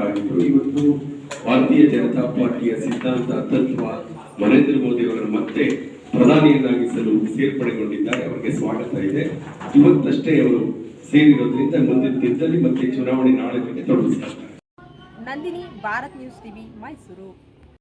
ಆಕಾಂಕ್ಷಿತರಾಗಿದ್ದರು ಇವತ್ತು ಭಾರತೀಯ ಜನತಾ ಪಾರ್ಟಿಯ ಸಿದ್ಧಾಂತ ತತ್ವ ನರೇಂದ್ರ ಮೋದಿ ಅವರನ್ನು ಮತ್ತೆ ಪ್ರಧಾನಿಯನ್ನಾಗಿಸಲು ಸೇರ್ಪಡೆಗೊಂಡಿದ್ದಾರೆ. ಅವರಿಗೆ ಸ್ವಾಗತ ಇದೆ. ಇವತ್ತಷ್ಟೇ ಅವರು ಸೇರಿರೋದ್ರಿಂದ ಮುಂದಿನ ದಿನದಲ್ಲಿ ಮತ್ತೆ ಚುನಾವಣೆ ನಾಳೆ ತೊಡಗಿಸ್ತಾರೆ. Nandini, Bharat news TV, Mysuru.